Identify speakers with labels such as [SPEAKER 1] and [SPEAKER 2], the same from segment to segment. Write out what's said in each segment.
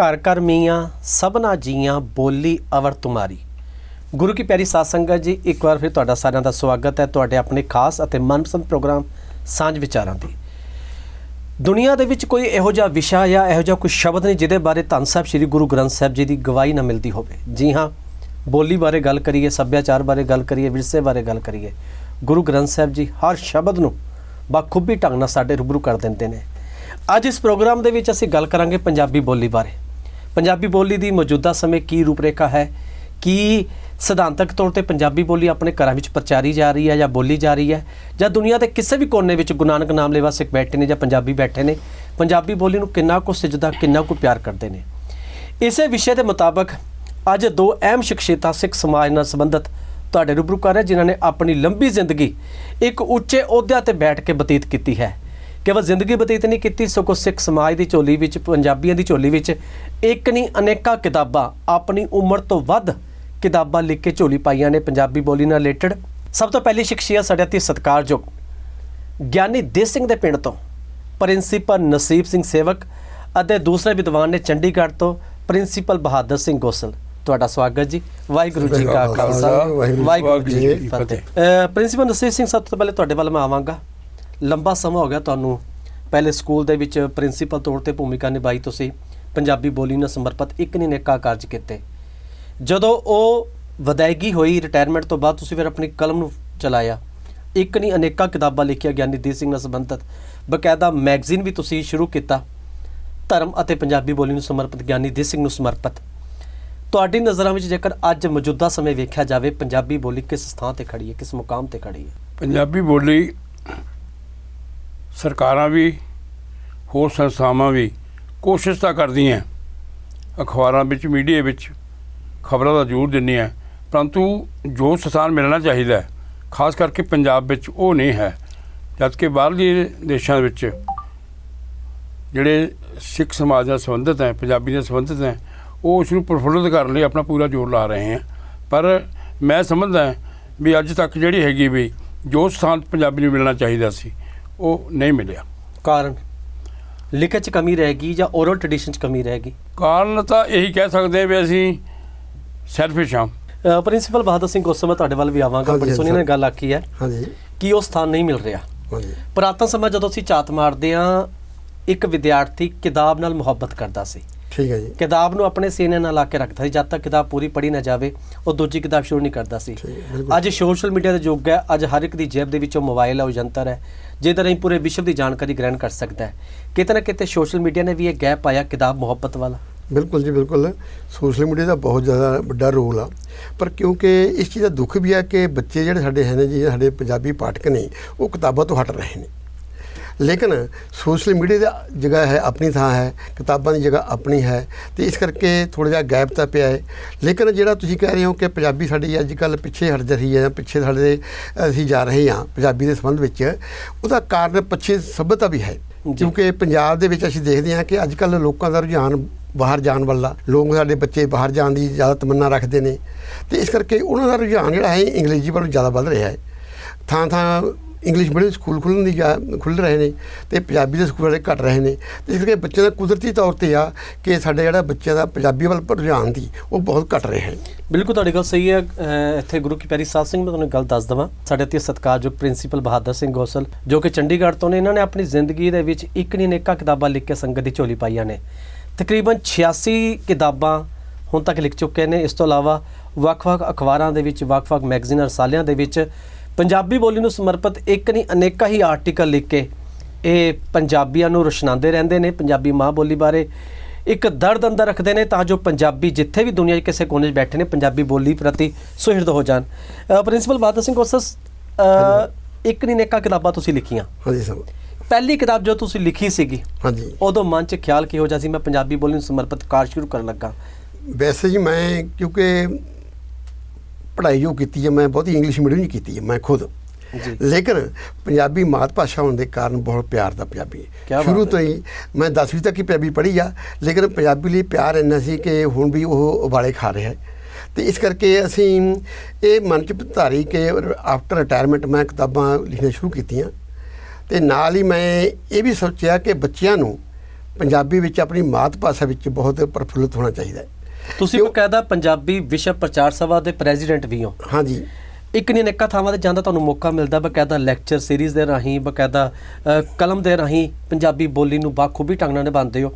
[SPEAKER 1] ਘਰ ਘਰ ਮੀਆਂ, ਸਭਨਾ ਜੀਆਂ, ਬੋਲੀ ਅਵਰ ਤੁਮਾਰੀ। ਗੁਰੂ ਕੀ ਪਿਆਰੀ ਸਾਧ ਸੰਗਤ ਜੀ, ਇੱਕ ਵਾਰ ਫਿਰ ਤੁਹਾਡਾ ਸਾਰਿਆਂ ਦਾ ਸਵਾਗਤ ਹੈ ਤੁਹਾਡੇ ਆਪਣੇ ਖਾਸ ਅਤੇ ਮਨਪਸੰਦ ਪ੍ਰੋਗਰਾਮ ਸਾਂਝ ਵਿਚਾਰਾਂ ਦੀ ਦੁਨੀਆ ਦੇ ਵਿੱਚ ਕੋਈ ਇਹੋ ਜਿਹਾ ਵਿਸ਼ਾ ਜਾਂ ਇਹੋ ਜਿਹਾ ਕੋਈ ਸ਼ਬਦ ਨਹੀਂ ਜਿਹਦੇ ਬਾਰੇ ਧੰਨ ਸਾਹਿਬ ਸ੍ਰੀ ਗੁਰੂ ਗ੍ਰੰਥ ਸਾਹਿਬ ਜੀ ਦੀ ਗਵਾਹੀ ਨਾ ਮਿਲਦੀ ਹੋਵੇ। ਜੀ ਹਾਂ, ਬੋਲੀ ਬਾਰੇ ਗੱਲ ਕਰੀਏ, ਸੱਭਿਆਚਾਰ ਬਾਰੇ ਗੱਲ ਕਰੀਏ, ਵਿਰਸੇ ਬਾਰੇ ਗੱਲ ਕਰੀਏ, ਗੁਰੂ ਗ੍ਰੰਥ ਸਾਹਿਬ ਜੀ ਹਰ ਸ਼ਬਦ ਨੂੰ ਬਖੂਬੀ ਢੰਗ ਨਾਲ ਸਾਡੇ ਰੂਬਰੂ ਕਰ ਦਿੰਦੇ ਨੇ। ਅੱਜ ਇਸ ਪ੍ਰੋਗਰਾਮ ਦੇ ਵਿੱਚ ਅਸੀਂ ਗੱਲ ਕਰਾਂਗੇ ਪੰਜਾਬੀ ਬੋਲੀ ਬਾਰੇ। ਪੰਜਾਬੀ ਬੋਲੀ ਦੀ ਮੌਜੂਦਾ ਸਮੇਂ ਕੀ ਰੂਪਰੇਖਾ ਹੈ? ਕੀ ਸਿਧਾਂਤਕ ਤੌਰ ਤੇ ਪੰਜਾਬੀ ਬੋਲੀ ਆਪਣੇ ਘਰਾਂ ਵਿੱਚ ਪ੍ਰਚਾਰੀ ਜਾ ਰਹੀ ਹੈ ਜਾਂ ਬੋਲੀ ਜਾ ਰਹੀ ਹੈ? ਜਾਂ ਦੁਨੀਆ ਦੇ ਕਿਸੇ ਵੀ ਕੋਨੇ ਵਿੱਚ ਗੁਰੂ ਨਾਨਕ ਨਾਮ ਲੈਵਾ ਸਿੱਖ ਬੈਠੇ ਨੇ ਜਾਂ ਪੰਜਾਬੀ ਬੈਠੇ ਨੇ, ਪੰਜਾਬੀ ਬੋਲੀ ਨੂੰ ਕਿੰਨਾ ਕੁ ਸਜਦਾ ਕਿੰਨਾ ਕੁ ਪਿਆਰ ਕਰਦੇ ਨੇ? ਇਸੇ ਵਿਸ਼ੇ ਦੇ ਮੁਤਾਬਕ ਅੱਜ ਦੋ ਅਹਿਮ ਸ਼ਖਸੀਅਤਾਂ ਸਿੱਖ ਸਮਾਜ ਨਾਲ ਸੰਬੰਧਿਤ ਤੁਹਾਡੇ ਰੂਬਰੂ ਕਰ ਰਹੇ, ਜਿਨ੍ਹਾਂ ਨੇ ਆਪਣੀ ਲੰਬੀ ਜ਼ਿੰਦਗੀ ਇੱਕ ਉੱਚੇ ਅਹੁਦਿਆਂ ਤੇ ਬੈਠ ਕੇ ਬਤੀਤ ਕੀਤੀ ਹੈ। ਕੇਵਲ ਜ਼ਿੰਦਗੀ ਬਤੀਤ ਨਹੀਂ ਕੀਤੀ ਸਗੋਂ ਸਿੱਖ ਸਮਾਜ ਦੀ ਝੋਲੀ ਵਿੱਚ ਪੰਜਾਬੀਆਂ ਦੀ ਝੋਲੀ ਵਿੱਚ ਇੱਕ ਨਹੀਂ ਅਨੇਕਾਂ ਕਿਤਾਬਾਂ ਆਪਣੀ ਉਮਰ ਤੋਂ ਵੱਧ ਕਿਤਾਬਾਂ ਲਿਖ ਕੇ ਝੋਲੀ ਪਾਈਆਂ ਨੇ ਪੰਜਾਬੀ ਬੋਲੀ ਨਾਲ ਰਿਲੇਟਡ ਸਭ ਤੋਂ ਪਹਿਲੀ ਸ਼ਖਸੀਅਤ ਸਾਡੇ ਅਤੀ ਸਤਿਕਾਰਯੋਗ ਗਿਆਨੀ ਦੇ ਸਿੰਘ ਦੇ ਪਿੰਡ ਤੋਂ ਪ੍ਰਿੰਸੀਪਲ ਨਸੀਬ ਸਿੰਘ ਸੇਵਕ ਅਤੇ ਦੂਸਰੇ ਵਿਦਵਾਨ ਨੇ ਚੰਡੀਗੜ੍ਹ ਤੋਂ ਪ੍ਰਿੰਸੀਪਲ ਬਹਾਦਰ ਸਿੰਘ ਗੋਸਲ। ਤੁਹਾਡਾ ਸਵਾਗਤ ਜੀ। ਵਾਹਿਗੁਰੂ ਜੀ ਕਾ ਖਾਲਸਾ। ਵਾਹਿਗੁਰੂ ਜੀ ਕੀ ਫਤਿਹ। ਪ੍ਰਿੰਸੀਪਲ ਨਸੀਬ ਸਿੰਘ ਸਭ ਤੋਂ ਪਹਿਲੇ ਤੁਹਾਡੇ ਵੱਲ ਮੈਂ ਆਵਾਂਗਾ। ਲੰਬਾ ਸਮਾਂ ਹੋ ਗਿਆ ਤੁਹਾਨੂੰ। ਪਹਿਲੇ ਸਕੂਲ ਦੇ ਵਿੱਚ ਪ੍ਰਿੰਸੀਪਲ ਤੌਰ ਤੇ ਭੂਮਿਕਾ ਨਿਭਾਈ ਤੁਸੀਂ। ਪੰਜਾਬੀ ਬੋਲੀ ਨਾਲ ਸਮਰਪਿਤ ਇੱਕ ਨਹੀਂ ਨੇਕਾ ਕਾਰਜ ਕੀਤੇ। ਜਦੋਂ ਉਹ ਵਿਦਾਇਗੀ ਹੋਈ ਰਿਟਾਇਰਮੈਂਟ ਤੋਂ ਬਾਅਦ ਤੁਸੀਂ ਫਿਰ ਆਪਣੀ ਕਲਮ ਨੂੰ ਚਲਾਇਆ। ਇੱਕ ਨਹੀਂ, ਅਨੇਕਾਂ ਕਿਤਾਬਾਂ ਲਿਖੀਆਂ ਗਿਆਨੀ ਦੇ ਸਿੰਘ ਨਾਲ ਸੰਬੰਧਿਤ। ਬਕਾਇਦਾ ਮੈਗਜ਼ੀਨ ਵੀ ਤੁਸੀਂ ਸ਼ੁਰੂ ਕੀਤਾ। ਧਰਮ ਅਤੇ ਪੰਜਾਬੀ ਬੋਲੀ ਨੂੰ ਸਮਰਪਿਤ ਗਿਆਨੀ ਦੇ ਸਿੰਘ ਨੂੰ ਸਮਰਪਿਤ। ਤੁਹਾਡੀ ਨਜ਼ਰਾਂ ਵਿੱਚ ਜੇਕਰ ਅੱਜ ਮੌਜੂਦਾ ਸਮੇਂ ਵੇਖਿਆ ਜਾਵੇ, ਪੰਜਾਬੀ ਬੋਲੀ ਕਿਸ ਸਥਾਨ ਤੇ ਖੜੀ ਹੈ, ਕਿਸ ਮੁਕਾਮ ਤੇ ਖੜੀ ਹੈ?
[SPEAKER 2] ਪੰਜਾਬੀ ਬੋਲੀ ਸਰਕਾਰਾਂ ਵੀ ਹੋਰ ਸੰਸਥਾਵਾਂ ਵੀ ਕੋਸ਼ਿਸ਼ ਤਾਂ ਕਰਦੀਆਂ। ਅਖਬਾਰਾਂ ਵਿੱਚ ਮੀਡੀਆ ਵਿੱਚ ਖਬਰਾਂ ਦਾ ਜ਼ਰੂਰ ਦਿੰਦੀਆਂ। ਪਰੰਤੂ ਜੋ ਸਥਾਨ ਮਿਲਣਾ ਚਾਹੀਦਾ ਹੈ, ਖਾਸ ਕਰਕੇ ਪੰਜਾਬ ਵਿੱਚ ਉਹ ਨਹੀਂ ਹੈ। ਜਦਕਿ ਬਾਹਰਲੇ ਦੇਸ਼ਾਂ ਵਿੱਚ ਜਿਹੜੇ ਸਿੱਖ ਸਮਾਜ ਨਾਲ ਸੰਬੰਧਿਤ ਹੈ ਪੰਜਾਬੀ ਨਾਲ ਸੰਬੰਧਿਤ ਹੈ ਉਹ ਉਸ ਨੂੰ ਪ੍ਰਫੁੱਲਤ ਕਰਨ ਲਈ ਆਪਣਾ ਪੂਰਾ ਜ਼ੋਰ ਲਾ ਰਹੇ ਹਨ ਪਰ ਮੈਂ ਸਮਝਦਾ ਵੀ ਅੱਜ ਤੱਕ ਜਿਹੜੀ ਹੈਗੀ ਵੀ ਜੋ ਸਥਾਨ ਪੰਜਾਬੀ ਨੂੰ ਮਿਲਣਾ ਚਾਹੀਦਾ ਸੀ ਉਹ ਨਹੀਂ ਮਿਲਿਆ।
[SPEAKER 1] ਕਾਰਨ? ਲਿਖਤ ਚ ਕਮੀ ਰਹੇਗੀ ਜਾਂ ਔਰਲ ਟ੍ਰੈਡੀਸ਼ਨ ਚ ਕਮੀ ਰਹੇਗੀ
[SPEAKER 2] ਕਾਰਨ ਤਾਂ ਇਹੀ ਕਹਿ ਸਕਦੇ ਵੀ ਅਸੀਂ ਸੈਲਫਿਸ਼ ਹਾਂ।
[SPEAKER 1] ਪ੍ਰਿੰਸੀਪਲ ਬਹਾਦਰ ਸਿੰਘ ਉਸ ਸਮੇਂ ਤੁਹਾਡੇ ਵੱਲ ਵੀ ਆਵਾਂਗਾ ਬੜੀ ਸੋਹਣੀ। ਨਾਲ ਗੱਲ ਆਖੀ ਹੈ
[SPEAKER 3] ਹਾਂਜੀ।
[SPEAKER 1] ਕਿ ਉਹ ਸਥਾਨ ਨਹੀਂ ਮਿਲ ਰਿਹਾ।
[SPEAKER 3] ਹਾਂਜੀ।
[SPEAKER 1] ਪੁਰਾਤਨ ਸਮਾਂ ਜਦੋਂ ਅਸੀਂ ਝਾਤ ਮਾਰਦੇ ਹਾਂ ਇੱਕ ਵਿਦਿਆਰਥੀ ਕਿਤਾਬ ਨਾਲ ਮੁਹੱਬਤ ਕਰਦਾ ਸੀ।
[SPEAKER 3] ਠੀਕ ਹੈ ਜੀ।
[SPEAKER 1] ਕਿਤਾਬ ਨੂੰ ਆਪਣੇ ਸੀਨੇ ਨਾਲ ਲਾ ਕੇ ਰੱਖਦਾ ਸੀ ਜਦ ਤੱਕ ਕਿਤਾਬ ਪੂਰੀ ਪੜ੍ਹੀ ਨਾ ਜਾਵੇ ਉਹ ਦੂਜੀ ਕਿਤਾਬ ਸ਼ੁਰੂ ਨਹੀਂ ਕਰਦਾ ਸੀ। ਅੱਜ ਸੋਸ਼ਲ ਮੀਡੀਆ ਦਾ ਯੁੱਗ ਹੈ ਅੱਜ ਹਰ ਇੱਕ ਦੀ ਜੇਬ ਦੇ ਵਿੱਚ ਮੋਬਾਈਲ ਹੈ ਉਹ ਯੰਤਰ ਹੈ ਜਿਹਦੇ ਰਾਹੀਂ ਪੂਰੇ ਵਿਸ਼ਵ ਦੀ ਜਾਣਕਾਰੀ ਗ੍ਰਹਿਣ ਕਰ ਸਕਦਾ ਹੈ। ਕਿਤੇ ਨਾ ਕਿਤੇ ਸੋਸ਼ਲ ਮੀਡੀਆ ਨੇ ਵੀ ਇਹ ਗੈਪ ਪਾਇਆ ਕਿਤਾਬ ਮੁਹੱਬਤ ਵਾਲਾ।
[SPEAKER 3] ਬਿਲਕੁਲ ਜੀ ਬਿਲਕੁਲ। ਸੋਸ਼ਲ ਮੀਡੀਆ ਦਾ ਬਹੁਤ ਜ਼ਿਆਦਾ ਵੱਡਾ ਰੋਲ ਆ। ਪਰ ਕਿਉਂਕਿ ਇਸ ਚੀਜ਼ ਦਾ ਦੁੱਖ ਵੀ ਆ ਕਿ ਬੱਚੇ ਜਿਹੜੇ ਸਾਡੇ ਹੈ ਨੇ ਜੀ ਸਾਡੇ ਪੰਜਾਬੀ ਪਾਠਕ ਨੇ ਉਹ ਕਿਤਾਬਾਂ ਤੋਂ ਹਟ ਰਹੇ ਨੇ। ਲੇਕਿਨ ਸੋਸ਼ਲ ਮੀਡੀਆ ਦੀ ਜਗ੍ਹਾ ਹੈ ਆਪਣੀ ਥਾਂ ਹੈ ਕਿਤਾਬਾਂ ਦੀ ਜਗ੍ਹਾ ਆਪਣੀ ਹੈ ਤੇ ਇਸ ਕਰਕੇ ਥੋੜਾ ਜਿਹਾ ਗੈਪ ਤਾਂ ਪਿਆ ਹੈ। ਲੇਕਿਨ ਜਿਹੜਾ ਤੁਸੀਂ ਕਹਿ ਰਹੇ ਹੋ ਕਿ ਪੰਜਾਬੀ ਸਾਡੀ ਅੱਜ ਕੱਲ ਪਿੱਛੇ ਹਟ ਰਹੀ ਹੈ ਜਾਂ ਪਿੱਛੇ ਸਾਡੇ ਅਸੀਂ ਜਾ ਰਹੇ ਹਾਂ ਪੰਜਾਬੀ ਦੇ ਸੰਬੰਧ ਵਿੱਚ ਉਹਦਾ ਕਾਰਨ ਪੱਛੇ ਸਭਿਅਤਾ ਵੀ ਹੈ। ਕਿਉਂਕਿ ਪੰਜਾਬ ਦੇ ਵਿੱਚ ਅਸੀਂ ਦੇਖਦੇ ਹਾਂ ਕਿ ਅੱਜ ਕੱਲ ਲੋਕਾਂ ਦਾ ਰੁਝਾਨ ਬਾਹਰ ਜਾਣ ਵਾਲਾ ਲੋਕ ਸਾਡੇ ਬੱਚੇ ਬਾਹਰ ਜਾਣ ਦੀ ਜ਼ਿਆਦਾ ਤਮੰਨਾ ਰੱਖਦੇ ਨੇ। ਤੇ ਇਸ ਕਰਕੇ ਉਹਨਾਂ ਦਾ ਰੁਝਾਨ ਜਿਹੜਾ ਹੈ ਅੰਗਰੇਜ਼ੀ ਵੱਲ ਜ਼ਿਆਦਾ ਵੱਧ ਰਿਹਾ ਹੈ। ਥਾਂ ਥਾਂ ਇੰਗਲਿਸ਼ ਮੀਡੀਅਮ ਸਕੂਲ ਖੁੱਲ੍ਹਣ ਦੀ ਜਾ ਖੁੱਲ੍ਹ ਰਹੇ ਨੇ ਤੇ ਪੰਜਾਬੀ ਦੇ ਸਕੂਲ ਵਾਲੇ ਘਟ ਰਹੇ ਨੇ। ਤੇ ਇਸ ਕਰਕੇ ਬੱਚਿਆਂ ਦਾ ਕੁਦਰਤੀ ਤੌਰ ਤੇ ਆ ਕਿ ਸਾਡੇ ਜਿਹੜਾ ਬੱਚਿਆਂ ਦਾ ਪੰਜਾਬੀ ਵੱਲ ਰੁਝਾਨ ਦੀ ਉਹ ਬਹੁਤ ਘਟ ਰਿਹਾ ਹੈ।
[SPEAKER 1] ਬਿਲਕੁਲ, ਤੁਹਾਡੀ ਗੱਲ ਸਹੀ ਹੈ। ਇੱਥੇ ਗੁਰੂ ਕੀ ਪਿਆਰੀ ਸਾਧ ਸਿੰਘ ਮੈਂ ਤੁਹਾਨੂੰ ਗੱਲ ਦੱਸ ਦਵਾਂ। ਸਾਡੇ ਤੇ ਸਤਿਕਾਰਯੋਗ ਪ੍ਰਿੰਸੀਪਲ ਬਹਾਦਰ ਸਿੰਘ ਗੋਸਲ, ਜੋ ਕਿ ਚੰਡੀਗੜ੍ਹ ਤੋਂ ਨੇ, ਇਹਨਾਂ ਨੇ ਆਪਣੀ ਜ਼ਿੰਦਗੀ ਦੇ ਵਿੱਚ ਇੱਕ ਨਹੀਂ ਨੇਕਾ ਕਿਤਾਬਾਂ ਲਿਖ ਕੇ ਸੰਗਤ ਦੀ ਝੋਲੀ ਪਾਈਆਂ ਨੇ। ਤਕਰੀਬਨ 86 ਕਿਤਾਬਾਂ ਹੁਣ ਤੱਕ ਲਿਖ ਚੁੱਕੇ ਨੇ। ਇਸ ਤੋਂ ਇਲਾਵਾ ਵੱਖ-ਵੱਖ ਅਖਬਾਰਾਂ ਦੇ ਵਿੱਚ, ਵੱਖ-ਵੱਖ ਮੈਗਜ਼ੀਨਾਂ, ਰਸਾਲਿਆਂ ਦੇ ਵਿੱਚ ਪੰਜਾਬੀ ਬੋਲੀ ਨੂੰ ਸਮਰਪਿਤ ਇੱਕ ਨਹੀਂ ਅਨੇਕਾਂ ਹੀ ਆਰਟੀਕਲ ਲਿਖ ਕੇ ਇਹ ਪੰਜਾਬੀਆਂ ਨੂੰ ਰੁਸ਼ਨਾਉਂਦੇ ਰਹਿੰਦੇ ਨੇ ਪੰਜਾਬੀ ਮਾਂ ਬੋਲੀ ਬਾਰੇ ਇੱਕ ਦਰਦ ਅੰਦਰ ਰੱਖਦੇ ਨੇ ਤਾਂ ਜੋ ਪੰਜਾਬੀ ਜਿੱਥੇ ਵੀ ਦੁਨੀਆ 'ਚ ਕਿਸੇ ਕੋਨੇ 'ਚ ਬੈਠੇ ਨੇ ਪੰਜਾਬੀ ਬੋਲੀ ਪ੍ਰਤੀ ਸੁਹਿਰਦ ਹੋ ਜਾਣ। ਪ੍ਰਿੰਸੀਪਲ ਬਹਾਦਰ ਸਿੰਘ ਕੋਸਸ ਇੱਕ ਨਹੀਂ ਨੇਕਾ ਕਿਤਾਬਾਂ ਤੁਸੀਂ ਲਿਖੀਆਂ।
[SPEAKER 3] ਹਾਂਜੀ ਸਭ
[SPEAKER 1] ਪਹਿਲੀ ਕਿਤਾਬ ਜੋ ਤੁਸੀਂ ਲਿਖੀ ਸੀਗੀ
[SPEAKER 3] ਹਾਂਜੀ।
[SPEAKER 1] ਉਦੋਂ ਮਨ 'ਚ ਖਿਆਲ ਕਿਹੋ ਜਿਹਾ ਸੀ? ਮੈਂ ਪੰਜਾਬੀ ਬੋਲੀ ਨੂੰ ਸਮਰਪਿਤ ਕਾਰਜ ਸ਼ੁਰੂ ਕਰਨ ਲੱਗਾ।
[SPEAKER 3] ਵੈਸੇ ਜੀ ਮੈਂ ਕਿਉਂਕਿ ਪੜ੍ਹਾਈ ਜੋ ਕੀਤੀ ਹੈ ਮੈਂ ਬਹੁਤੀ ਇੰਗਲਿਸ਼ ਮੀਡੀਅਮ ਨਹੀਂ ਕੀਤੀ ਹੈ ਮੈਂ ਖੁਦ।
[SPEAKER 1] ਜੀ।
[SPEAKER 3] ਲੇਕਿਨ ਪੰਜਾਬੀ ਮਾਤ ਭਾਸ਼ਾ ਹੋਣ ਦੇ ਕਾਰਨ ਬਹੁਤ ਪਿਆਰ ਦਾ ਪੰਜਾਬੀ ਸ਼ੁਰੂ। ਤੋਂ ਹੀ ਮੈਂ 10ਵੀਂ ਤੱਕ ਹੀ ਪੰਜਾਬੀ ਪੜ੍ਹੀ ਆ ਲੇਕਿਨ ਪੰਜਾਬੀ ਲਈ ਪਿਆਰ ਇੰਨਾ ਸੀ ਕਿ ਹੁਣ ਵੀ ਉਹ ਉਬਾਲੇ ਖਾ ਰਿਹਾ ਹੈ। ਤੇ ਇਸ ਕਰਕੇ ਅਸੀਂ ਇਹ ਮਨ ਚ ਧਾਰੀ ਕਿ ਆਫਟਰ ਰਿਟਾਇਰਮੈਂਟ ਮੈਂ ਕਿਤਾਬਾਂ ਲਿਖਣੀਆਂ ਸ਼ੁਰੂ ਕੀਤੀਆਂ। ਤੇ ਨਾਲ ਹੀ ਮੈਂ ਇਹ ਵੀ ਸੋਚਿਆ ਕਿ ਬੱਚਿਆਂ ਨੂੰ ਪੰਜਾਬੀ ਵਿੱਚ ਆਪਣੀ ਮਾਤ ਭਾਸ਼ਾ ਵਿੱਚ ਬਹੁਤ ਪ੍ਰਫੁੱਲਿਤ ਹੋਣਾ ਚਾਹੀਦਾ ਹੈ।
[SPEAKER 1] ਤੁਸੀਂ ਬਕਾਇਦਾ ਪੰਜਾਬੀ ਵਿਸ਼ਵ ਪ੍ਰਚਾਰ ਸਭਾ ਦੇ ਪ੍ਰੈਜ਼ੀਡੈਂਟ ਵੀ ਹੋ।
[SPEAKER 3] ਹਾਂਜੀ।
[SPEAKER 1] ਇੱਕ ਨਹੀਂ ਅਨੇਕਾਂ ਥਾਵਾਂ ਤੇ ਜਾਂਦਾ ਤੁਹਾਨੂੰ ਮੌਕਾ ਮਿਲਦਾ ਬਕਾਇਦਾ ਲੈਕਚਰ ਸੀਰੀਜ਼ ਦੇ ਰਾਹੀਂ ਬਕਾਇਦਾ ਕਲਮ ਦੇ ਰਾਹੀਂ ਪੰਜਾਬੀ ਬੋਲੀ ਨੂੰ ਬਾਖੂਬੀ ਢੰਗ ਨਾਲ ਨਿਭਾਉਂਦੇ ਹੋ।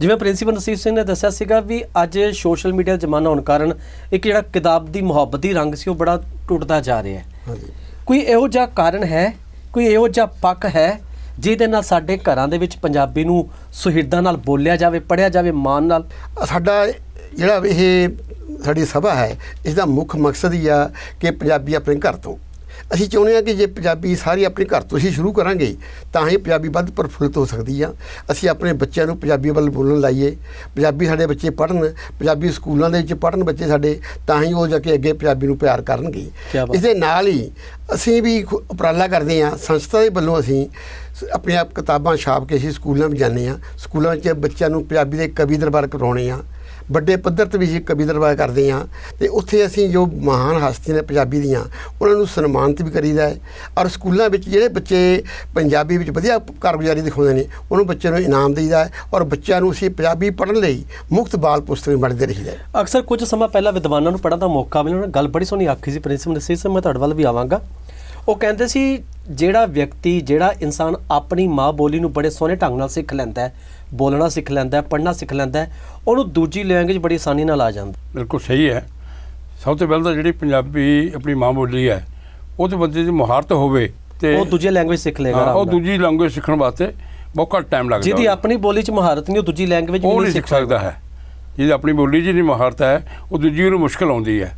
[SPEAKER 1] ਜਿਵੇਂ ਪ੍ਰਿੰਸੀਪਲ ਨਸੀਬ ਸਿੰਘ ਨੇ ਦੱਸਿਆ ਸੀਗਾ ਵੀ ਅੱਜ ਸੋਸ਼ਲ ਮੀਡੀਆ ਜ਼ਮਾਨਾ ਹੋਣ ਕਾਰਨ ਇੱਕ ਜਿਹੜਾ ਕਿਤਾਬ ਦੀ ਮੁਹੱਬਤ ਦੀ ਰੰਗ ਸੀ ਉਹ ਬੜਾ ਟੁੱਟਦਾ ਜਾ ਰਿਹਾ ਹੈ।
[SPEAKER 3] ਹਾਂਜੀ।
[SPEAKER 1] ਕੋਈ ਇਹੋ ਜਿਹਾ ਕਾਰਨ ਹੈ ਕੋਈ ਇਹੋ ਜਿਹਾ ਪੱਕ ਹੈ ਜਿਹਦੇ ਨਾਲ ਸਾਡੇ ਘਰਾਂ ਦੇ ਵਿੱਚ ਪੰਜਾਬੀ ਨੂੰ ਸੁਹਿਰਦਾਂ ਨਾਲ ਬੋਲਿਆ ਜਾਵੇ ਪੜਿਆ ਜਾਵੇ ਮਾਣ ਨਾਲ?
[SPEAKER 3] ਸਾਡਾ ਜਿਹੜਾ ਇਹ ਸਾਡੀ ਸਭਾ ਹੈ ਇਸ ਦਾ ਮੁੱਖ ਮਕਸਦ ਹੀ ਆ ਕਿ ਪੰਜਾਬੀ ਆਪਣੇ ਘਰ ਤੋਂ। ਅਸੀਂ ਚਾਹੁੰਦੇ ਹਾਂ ਕਿ ਜੇ ਪੰਜਾਬੀ ਸਾਰੀ ਆਪਣੇ ਘਰ ਤੋਂ ਹੀ ਸ਼ੁਰੂ ਕਰਾਂਗੇ ਤਾਂ ਹੀ ਪੰਜਾਬੀ ਵੱਧ ਪ੍ਰਫੁੱਲਿਤ ਹੋ ਸਕਦੀ ਆ। ਅਸੀਂ ਆਪਣੇ ਬੱਚਿਆਂ ਨੂੰ ਪੰਜਾਬੀ ਵੱਲ ਬੋਲਣ ਲਾਈਏ। ਪੰਜਾਬੀ ਸਾਡੇ ਬੱਚੇ ਪੜ੍ਹਨ ਪੰਜਾਬੀ ਸਕੂਲਾਂ ਦੇ ਵਿੱਚ ਪੜ੍ਹਨ ਬੱਚੇ ਸਾਡੇ ਤਾਂ ਹੀ ਉਹ ਜਾ ਕੇ ਅੱਗੇ ਪੰਜਾਬੀ ਨੂੰ ਪਿਆਰ ਕਰਨਗੇ। ਇਸ ਦੇ ਨਾਲ ਹੀ ਅਸੀਂ ਵੀ ਉਪਰਾਲਾ ਕਰਦੇ ਹਾਂ ਸੰਸਥਾ ਦੇ ਵੱਲੋਂ ਅਸੀਂ ਆਪਣੇ ਆਪ ਕਿਤਾਬਾਂ ਛਾਪ ਕੇ ਅਸੀਂ ਸਕੂਲਾਂ ਵਿੱਚ ਜਾਂਦੇ ਹਾਂ। ਸਕੂਲਾਂ 'ਚ ਬੱਚਿਆਂ ਨੂੰ ਪੰਜਾਬੀ ਦੇ ਕਵੀ ਦਰਬਾਰ ਕਰਾਉਣੇ ਆ ਵੱਡੇ ਪੱਧਰ ਤੇ ਵੀ ਅਸੀਂ ਕਵੀ ਦਰਬਾਰ ਕਰਦੇ ਹਾਂ ਤੇ ਉੱਥੇ ਅਸੀਂ ਜੋ ਮਹਾਨ ਹਸਤੀਆਂ ਨੇ ਪੰਜਾਬੀ ਦੀਆਂ, ਉਹਨਾਂ ਨੂੰ ਸਨਮਾਨਿਤ ਵੀ ਕਰੀਦਾ ਹੈ। ਔਰ ਸਕੂਲਾਂ ਵਿੱਚ ਜਿਹੜੇ ਬੱਚੇ ਪੰਜਾਬੀ ਵਿੱਚ ਵਧੀਆ ਕਾਰਗੁਜ਼ਾਰੀ ਦਿਖਾਉਂਦੇ ਨੇ, ਉਹਨੂੰ ਬੱਚਿਆਂ ਨੂੰ ਇਨਾਮ ਦੇਈਦਾ ਹੈ ਔਰ ਬੱਚਿਆਂ ਨੂੰ ਅਸੀਂ ਪੰਜਾਬੀ ਪੜ੍ਹਨ ਲਈ ਮੁਫਤ ਬਾਲ ਪੁਸਤਕ ਵੀ ਵੰਡਦੇ ਰਹੀਦਾ
[SPEAKER 1] ਅਕਸਰ ਕੁਝ ਸਮਾਂ ਪਹਿਲਾਂ ਵਿਦਵਾਨਾਂ ਨੂੰ ਪੜ੍ਹਨ ਦਾ ਮੌਕਾ ਮਿਲਿਆ ਉਹਨਾਂ ਨੇ ਗੱਲ ਬੜੀ ਸੋਹਣੀ ਆਖੀ ਸੀ ਪ੍ਰਿੰਸੀਪਲ ਨਸੀਬ ਸਿੰਘ, ਮੈਂ ਤੁਹਾਡੇ ਵੱਲ ਵੀ ਆਵਾਂਗਾ। ਉਹ ਕਹਿੰਦੇ ਸੀ ਜਿਹੜਾ ਵਿਅਕਤੀ ਜਿਹੜਾ ਇਨਸਾਨ ਆਪਣੀ ਮਾਂ ਬੋਲੀ ਨੂੰ ਬੜੇ ਸੋਹਣੇ ਢੰਗ ਨਾਲ ਸਿੱਖ ਲੈਂਦਾ ਹੈ ਬੋਲਣਾ ਸਿੱਖ ਲੈਂਦਾ ਹੈ ਪੜ੍ਹਨਾ ਸਿੱਖ ਲੈਂਦਾ ਹੈ ਉਹਨੂੰ ਦੂਜੀ ਲੈਂਗੁਏਜ ਬੜੀ ਆਸਾਨੀ ਨਾਲ ਆ ਜਾਂਦਾ।
[SPEAKER 2] ਬਿਲਕੁਲ ਸਹੀ ਹੈ। ਸਭ ਤੋਂ ਪਹਿਲਾਂ ਤਾਂ ਜਿਹੜੀ ਪੰਜਾਬੀ ਆਪਣੀ ਮਾਂ ਬੋਲੀ ਹੈ ਉਹ ਤੇ ਬੰਦੇ ਦੀ ਮਹਾਰਤ ਹੋਵੇ ਤੇ
[SPEAKER 1] ਉਹ ਦੂਜੀ ਲੈਂਗੁਏਜ ਸਿੱਖ ਲੇਗਾ
[SPEAKER 2] ਉਹ। ਦੂਜੀ ਲੈਂਗੁਏਜ ਸਿੱਖਣ ਵਾਸਤੇ ਬਹੁਤ ਘੱਟ ਟਾਈਮ ਲੱਗਦਾ
[SPEAKER 1] ਜਿਹਦੀ। ਆਪਣੀ ਬੋਲੀ 'ਚ ਮਹਾਰਤ ਨਹੀਂ ਉਹ ਦੂਜੀ ਲੈਂਗੁਏਜ
[SPEAKER 2] ਨਹੀਂ ਸਿੱਖ ਸਕਦਾ ਹੈ। ਜਿਹਦੀ ਆਪਣੀ ਬੋਲੀ 'ਚ ਨਹੀਂ ਮਹਾਰਤ ਹੈ ਉਹ ਦੂਜੀ ਨੂੰ ਮੁਸ਼ਕਲ ਆਉਂਦੀ ਹੈ।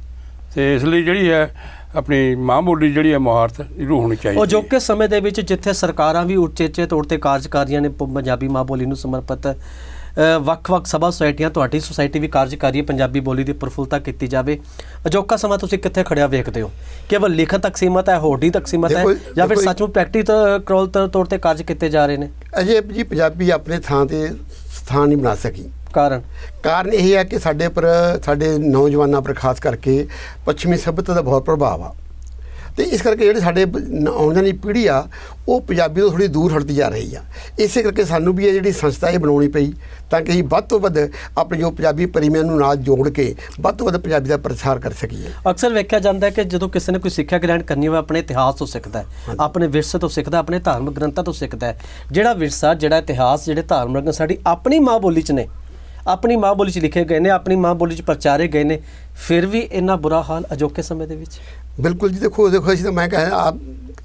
[SPEAKER 2] ਤੇ ਇਸ ਲਈ ਜਿਹੜੀ ਹੈ ਆਪਣੀ ਮਾਂ ਬੋਲੀ ਜਿਹੜੀ ਹੈ ਮਹਾਰਤ ਜ਼ਰੂਰ ਹੋਣੀ ਚਾਹੀਦੀ
[SPEAKER 1] ਉਹ। ਜੋਕੇ ਸਮੇਂ ਦੇ ਵਿੱਚ ਜਿੱਥੇ ਸਰਕਾਰਾਂ ਵੀ ਉਚੇਚੇ ਤੌਰ ਤੇ ਕਾਰਜ ਕਰ ਰਹੀਆਂ ਨੇ ਪ- ਪੰਜਾਬੀ ਮਾਂ ਬੋਲੀ ਨੂੰ ਸਮਰਪਿਤ ਵੱਖ-ਵੱਖ ਸਭਾ ਸੁਸਾਇਟੀਆਂ ਤੁਹਾਡੀ ਸੁਸਾਇਟੀ ਵੀ ਕਾਰਜ ਕਰ ਰਹੀ ਹੈ ਪੰਜਾਬੀ ਬੋਲੀ ਦੀ ਪ੍ਰਫੁੱਲਤਾ ਕੀਤੀ ਜਾਵੇ। ਅਜੋਕਾ ਸਮਾਂ ਤੁਸੀਂ ਕਿੱਥੇ ਖੜਿਆ ਵੇਖਦੇ ਹੋ? ਕੇਵਲ ਲਿਖਤ ਤੱਕ ਸੀਮਤ ਹੈ ਹੋਰਡੀ ਤੱਕ ਸੀਮਤ ਹੈ ਜਾਂ ਫਿਰ ਸੱਚਮੁੱਚ ਪ੍ਰੈਕਟੀਕਲ ਤੌਰ ਤੇ ਕਾਰਜ ਕੀਤੇ ਜਾ ਰਹੇ ਨੇ?
[SPEAKER 3] ਅਜੇ ਜੀ ਪੰਜਾਬੀ ਆਪਣੇ ਥਾਂ ਤੇ ਸਥਾਨ ਨਹੀਂ ਬਣਾ ਸਕੀ।
[SPEAKER 1] ਕਾਰਨ?
[SPEAKER 3] ਕਾਰਨ ਇਹ ਹੈ ਕਿ ਸਾਡੇ ਪਰ ਸਾਡੇ ਨੌਜਵਾਨਾਂ ਪਰ ਖਾਸ ਕਰਕੇ ਪੱਛਮੀ ਸਭਿਅਤਾ ਦਾ ਬਹੁਤ ਪ੍ਰਭਾਵ ਆ। ਤੇ ਇਸ ਕਰਕੇ ਜਿਹੜੇ ਸਾਡੇ ਆਉਣ ਵਾਲੀ ਪੀੜ੍ਹੀ ਆ ਉਹ ਪੰਜਾਬੀ ਤੋਂ ਥੋੜੀ ਦੂਰ ਹਟਦੀ ਜਾ ਰਹੀ ਆ। ਇਸੇ ਕਰਕੇ ਸਾਨੂੰ ਵੀ ਇਹ ਜਿਹੜੀ ਸੰਸਥਾ ਇਹ ਬਣਾਉਣੀ ਪਈ ਤਾਂ ਕਿ ਅਸੀਂ ਵੱਧ ਤੋਂ ਵੱਧ ਆਪਣੇ ਜੋ ਪੰਜਾਬੀ ਪਰਿਮਿਆਂ ਨੂੰ ਨਾਲ ਜੋੜ ਕੇ ਵੱਧ ਤੋਂ ਵੱਧ ਪੰਜਾਬੀ ਦਾ ਪ੍ਰਸਾਰ ਕਰ ਸਕੀਏ।
[SPEAKER 1] ਅਕਸਰ ਵੇਖਿਆ ਜਾਂਦਾ ਹੈ ਕਿ ਜਦੋਂ ਕਿਸੇ ਨੇ ਕੋਈ ਸਿੱਖਿਆ ਗ੍ਰਹਿਣ ਕਰਨੀ ਹੋਵੇ ਆਪਣੇ ਇਤਿਹਾਸ ਤੋਂ ਸਿੱਖਦਾ ਹੈ। ਆਪਣੇ ਵਿਰਸੇ ਤੋਂ ਸਿੱਖਦਾ ਆਪਣੇ ਧਾਰਮਿਕ ਗ੍ਰੰਥਾਂ ਤੋਂ ਸਿੱਖਦਾ ਹੈ। ਜਿਹੜਾ ਵਿਰਸਾ ਜਿਹੜਾ ਇਤਿਹਾਸ ਜਿਹੜੇ ਧਾਰਮਿਕ ਸਾਡੀ ਆਪਣੀ ਮਾਂ ਬੋਲੀ 'ਚ ਨੇ ਆਪਣੀ ਮਾਂ ਬੋਲੀ 'ਚ ਲਿਖੇ ਗਏ ਨੇ, ਆਪਣੀ ਮਾਂ ਬੋਲੀ 'ਚ ਪ੍ਰਚਾਰੇ ਗਏ ਨੇ। ਫਿਰ ਵੀ ਇੰਨਾ ਬੁਰਾ ਹਾਲ ਅਜੋਕੇ ਸਮੇਂ ਦੇ ਵਿੱਚ?
[SPEAKER 3] ਬਿਲਕੁਲ ਜੀ, ਦੇਖੋ ਦੇਖੋ, ਅਸੀਂ ਤਾਂ ਮੈਂ ਕਹਾਂ ਆਪ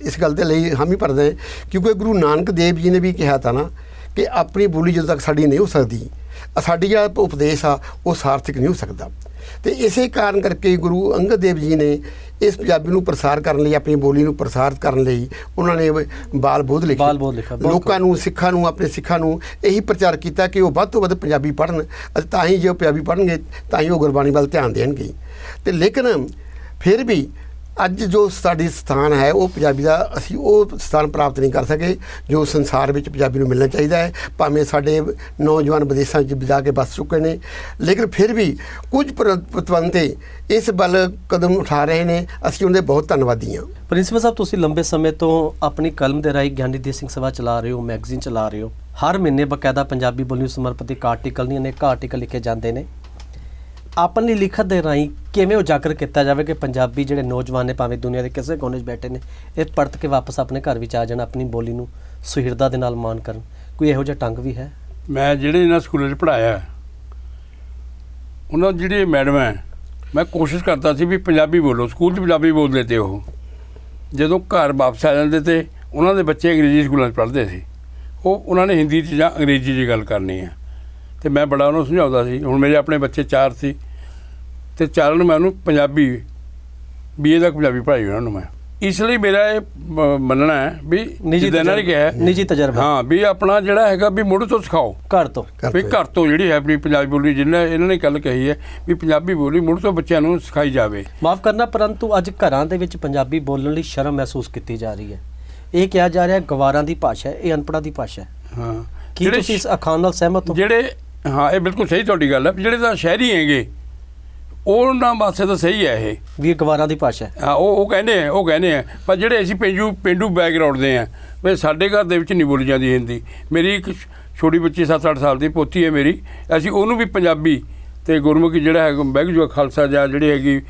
[SPEAKER 3] ਇਸ ਗੱਲ ਦੇ ਲਈ ਹਾਮੀ ਭਰਦੇ ਹਾਂ ਕਿਉਂਕਿ ਗੁਰੂ ਨਾਨਕ ਦੇਵ ਜੀ ਨੇ ਵੀ ਕਿਹਾ ਤਾਂ ਨਾ ਕਿ ਆਪਣੀ ਬੋਲੀ ਜਦੋਂ ਤੱਕ ਸਾਡੀ ਨਹੀਂ ਹੋ ਸਕਦੀ ਸਾਡੀ ਜਿਹੜਾ ਉਪਦੇਸ਼ ਆ, ਉਹ ਸਾਰਥਕ ਨਹੀਂ ਹੋ ਸਕਦਾ। ਤੇ ਇਸੇ ਕਾਰਨ ਕਰਕੇ ਗੁਰੂ ਅੰਗਦ ਦੇਵ ਜੀ ਨੇ ਇਸ ਪੰਜਾਬੀ ਨੂੰ ਪ੍ਰਸਾਰ ਕਰਨ ਲਈ ਆਪਣੀ ਬੋਲੀ ਨੂੰ ਪ੍ਰਸਾਰਿਤ ਕਰਨ ਲਈ ਉਹਨਾਂ ਨੇ ਬਾਲ ਬੋਧ ਲਿਖੇ।
[SPEAKER 1] ਬਾਲ ਬੋਧ ਲਿਖਿਆ,
[SPEAKER 3] ਲੋਕਾਂ ਨੂੰ ਸਿੱਖਾਂ ਨੂੰ ਆਪਣੇ ਸਿੱਖਾਂ ਨੂੰ ਇਹੀ ਪ੍ਰਚਾਰ ਕੀਤਾ ਕਿ ਉਹ ਵੱਧ ਤੋਂ ਵੱਧ ਪੰਜਾਬੀ ਪੜ੍ਹਨ ਅਤੇ ਤਾਂ ਹੀ ਜੇ ਪੰਜਾਬੀ ਪੜ੍ਹਨਗੇ ਤਾਂ ਹੀ ਉਹ ਗੁਰਬਾਣੀ ਵੱਲ ਧਿਆਨ ਦੇਣਗੇ। ਤੇ ਲੇਕਿਨ ਫਿਰ ਵੀ ਅੱਜ ਜੋ ਸਾਡੀ ਸਥਾਨ ਹੈ, ਉਹ ਪੰਜਾਬੀ ਦਾ ਅਸੀਂ ਉਹ ਸਥਾਨ ਪ੍ਰਾਪਤ ਨਹੀਂ ਕਰ ਸਕੇ, ਜੋ ਸੰਸਾਰ ਵਿੱਚ ਪੰਜਾਬੀ ਨੂੰ ਮਿਲਣਾ ਚਾਹੀਦਾ ਹੈ। ਭਾਵੇਂ ਸਾਡੇ ਨੌਜਵਾਨ ਵਿਦੇਸ਼ਾਂ 'ਚ ਜਾ ਕੇ ਵੱਸ ਚੁੱਕੇ ਨੇ, ਲੇਕਿਨ ਫਿਰ ਵੀ ਕੁਝ ਪ੍ਰ- ਪ੍ਰਤੀਬੰਧੇ ਇਸ ਵੱਲ ਕਦਮ ਉਠਾ ਰਹੇ ਨੇ। ਅਸੀਂ ਉਹਨਾਂ ਦੇ ਬਹੁਤ ਧੰਨਵਾਦੀ ਹਾਂ।
[SPEAKER 1] ਪ੍ਰਿੰਸੀਪਲ ਸਾਹਿਬ, ਤੁਸੀਂ ਲੰਬੇ ਸਮੇਂ ਤੋਂ ਆਪਣੀ ਕਲਮ ਦੇ ਰਾਹੀਂ ਗਿਆਨੀ ਦੇ ਸਿੰਘ ਸਭਾ ਚਲਾ ਰਹੇ ਹੋ, ਮੈਗਜ਼ੀਨ ਚਲਾ ਰਹੇ ਹੋ। ਹਰ ਮਹੀਨੇ ਬਕਾਇਦਾ ਪੰਜਾਬੀ ਬੋਲੀ ਨੂੰ ਸਮਰਪਿਤ ਇੱਕ ਆਰਟੀਕਲ ਨਹੀਂ ਅਨੇਕ ਆਰਟੀਕਲ ਲਿਖੇ ਜਾਂਦੇ ਨੇ। ਆਪਣੀ ਲਿਖਤ ਦੇ ਰਾਹੀਂ ਕਿਵੇਂ ਉਜਾਗਰ ਕੀਤਾ ਜਾਵੇ ਕਿ ਪੰਜਾਬੀ ਜਿਹੜੇ ਨੌਜਵਾਨ ਨੇ, ਭਾਵੇਂ ਦੁਨੀਆ ਦੇ ਕਿਸੇ ਕੋਨੇ 'ਚ ਬੈਠੇ ਨੇ, ਇਹ ਪੜਤ ਕੇ ਵਾਪਸ ਆਪਣੇ ਘਰ ਵਿੱਚ ਆ ਜਾਣ, ਆਪਣੀ ਬੋਲੀ ਨੂੰ ਸੁਹਿਰਦਾ ਦੇ ਨਾਲ ਮਾਣ ਕਰਨ। ਕੋਈ ਇਹੋ ਜਿਹਾ ਢੰਗ ਵੀ ਹੈ?
[SPEAKER 2] ਮੈਂ ਜਿਹੜੇ ਇਹਨਾਂ ਸਕੂਲਾਂ 'ਚ ਪੜਾਇਆ ਉਹਨਾਂ ਜਿਹੜੇ ਮੈਡਮ ਹੈ, ਮੈਂ ਕੋਸ਼ਿਸ਼ ਕਰਦਾ ਸੀ ਵੀ ਪੰਜਾਬੀ ਬੋਲੋ, ਸਕੂਲ 'ਚ ਪੰਜਾਬੀ ਬੋਲਦੇ ਤੇ ਉਹ। ਜਦੋਂ ਘਰ ਵਾਪਸ ਆ ਜਾਂਦੇ ਤੇ ਉਹਨਾਂ ਦੇ ਬੱਚੇ ਅੰਗਰੇਜ਼ੀ ਸਕੂਲਾਂ 'ਚ ਪੜ੍ਹਦੇ ਸੀ। ਉਹ, ਉਹਨਾਂ ਨੇ ਹਿੰਦੀ 'ਚ ਜਾਂ ਅੰਗਰੇਜ਼ੀ 'ਚ ਗੱਲ ਕਰਨੀ ਹੈ। ਤੇ ਮੈਂ ਬੜਾ ਉਹਨੂੰ ਸਮਝਾਉਂਦਾ ਸੀ। ਹੁਣ ਮੇਰੇ ਆਪਣੇ ਬੱਚੇ ਚਾਰ ਸੀ ਤੇ ਚਾਰਾਂ ਨੂੰ ਮੈਂ ਉਹਨੂੰ ਪੰਜਾਬੀ ਬੀਏ ਤੱਕ ਪੰਜਾਬੀ ਪੜ੍ਹਾਈ ਉਹਨਾਂ ਨੂੰ ਮੈਂ। ਇਸ ਲਈ ਮੇਰਾ ਇਹ ਮੰਨਣਾ ਹੈ ਵੀ
[SPEAKER 1] ਨਿੱਜੀ
[SPEAKER 2] ਜਿੱਦਾਂ ਇਹਨਾਂ ਨੇ
[SPEAKER 1] ਤਜਰਬਾ-
[SPEAKER 2] ਕਿਹਾ ਹੈ,
[SPEAKER 1] ਨਿੱਜੀ ਤਜਰਬਾ।
[SPEAKER 2] ਹਾਂ ਵੀ ਆਪਣਾ ਜਿਹੜਾ ਹੈਗਾ ਵੀ ਮੁੱਢ ਤੋਂ ਸਿਖਾਓ।
[SPEAKER 1] ਘਰ ਤੋਂ।
[SPEAKER 2] ਵੀ। ਘਰ ਤੋਂ ਜਿਹੜੀ ਹੈ ਆਪਣੀ ਪੰਜਾਬੀ ਬੋਲੀ ਜਿਹਨਾਂ ਇਹਨਾਂ ਨੇ ਗੱਲ ਕਹੀ ਹੈ ਵੀ ਪੰਜਾਬੀ ਬੋਲੀ ਮੁੱਢ ਤੋਂ ਬੱਚਿਆਂ ਨੂੰ ਸਿਖਾਈ ਜਾਵੇ।
[SPEAKER 1] ਮਾਫ ਕਰਨਾ ਪਰੰਤੂ ਅੱਜ ਘਰਾਂ ਦੇ ਵਿੱਚ ਪੰਜਾਬੀ ਬੋਲਣ ਲਈ ਸ਼ਰਮ ਮਹਿਸੂਸ ਕੀਤੀ ਜਾ ਰਹੀ ਹੈ। ਇਹ ਕਿਹਾ ਜਾ ਰਿਹਾ ਗਵਾਰਾਂ ਦੀ ਭਾਸ਼ਾ ਹੈ ਇਹ ਅਨਪੜ੍ਹਾਂ ਦੀ ਭਾਸ਼ਾ ਹੈ।
[SPEAKER 2] ਹਾਂ।
[SPEAKER 1] ਕੀ ਤੁਸੀਂ ਇਸ ਅਖਾਣ ਨਾਲ ਸਹਿਮਤ ਹੋ?
[SPEAKER 2] ਜਿਹੜੇ ਹਾਂ ਇਹ ਬਿਲਕੁਲ ਸਹੀ ਤੁਹਾਡੀ ਗੱਲ ਹੈ। ਜਿਹੜੇ ਤਾਂ ਸ਼ਹਿਰੀ ਹੈਗੇ ਉਹਨਾਂ ਵਾਸਤੇ ਤਾਂ ਸਹੀ ਹੈ ਇਹ।
[SPEAKER 1] ਵੀ ਇਹ ਗਵਾਰਾਂ ਦੀ ਭਾਸ਼ਾ ਹੈ।
[SPEAKER 2] ਹਾਂ ਉਹ ਉਹ ਕਹਿੰਦੇ ਆ ਉਹ ਕਹਿੰਦੇ ਆ ਪਰ ਜਿਹੜੇ ਅਸੀਂ ਪਿੰਡੂ ਪਿੰਡੂ ਬੈਕਗ੍ਰਾਉਂਡ ਦੇ ਆ ਵੀ ਸਾਡੇ ਘਰ ਦੇ ਵਿੱਚ ਨਹੀਂ ਬੋਲੀ ਜਾਂਦੀ ਹਿੰਦੀ। ਮੇਰੀ ਇੱਕ ਛੋਟੀ ਬੱਚੀ 7-8 ਸਾਲ ਦੀ ਪੋਤੀ ਹੈ ਮੇਰੀ। ਅਸੀਂ ਉਹਨੂੰ ਵੀ ਪੰਜਾਬੀ ਤੇ ਗੁਰਮੁਖੀ ਜਿਹੜਾ ਹੈ ਵਾਹਿਗੁਰੂ ਜੀ ਕਾ ਖਾਲਸਾ ਜਾਂ ਜਿਹੜੀ ਹੈਗੀ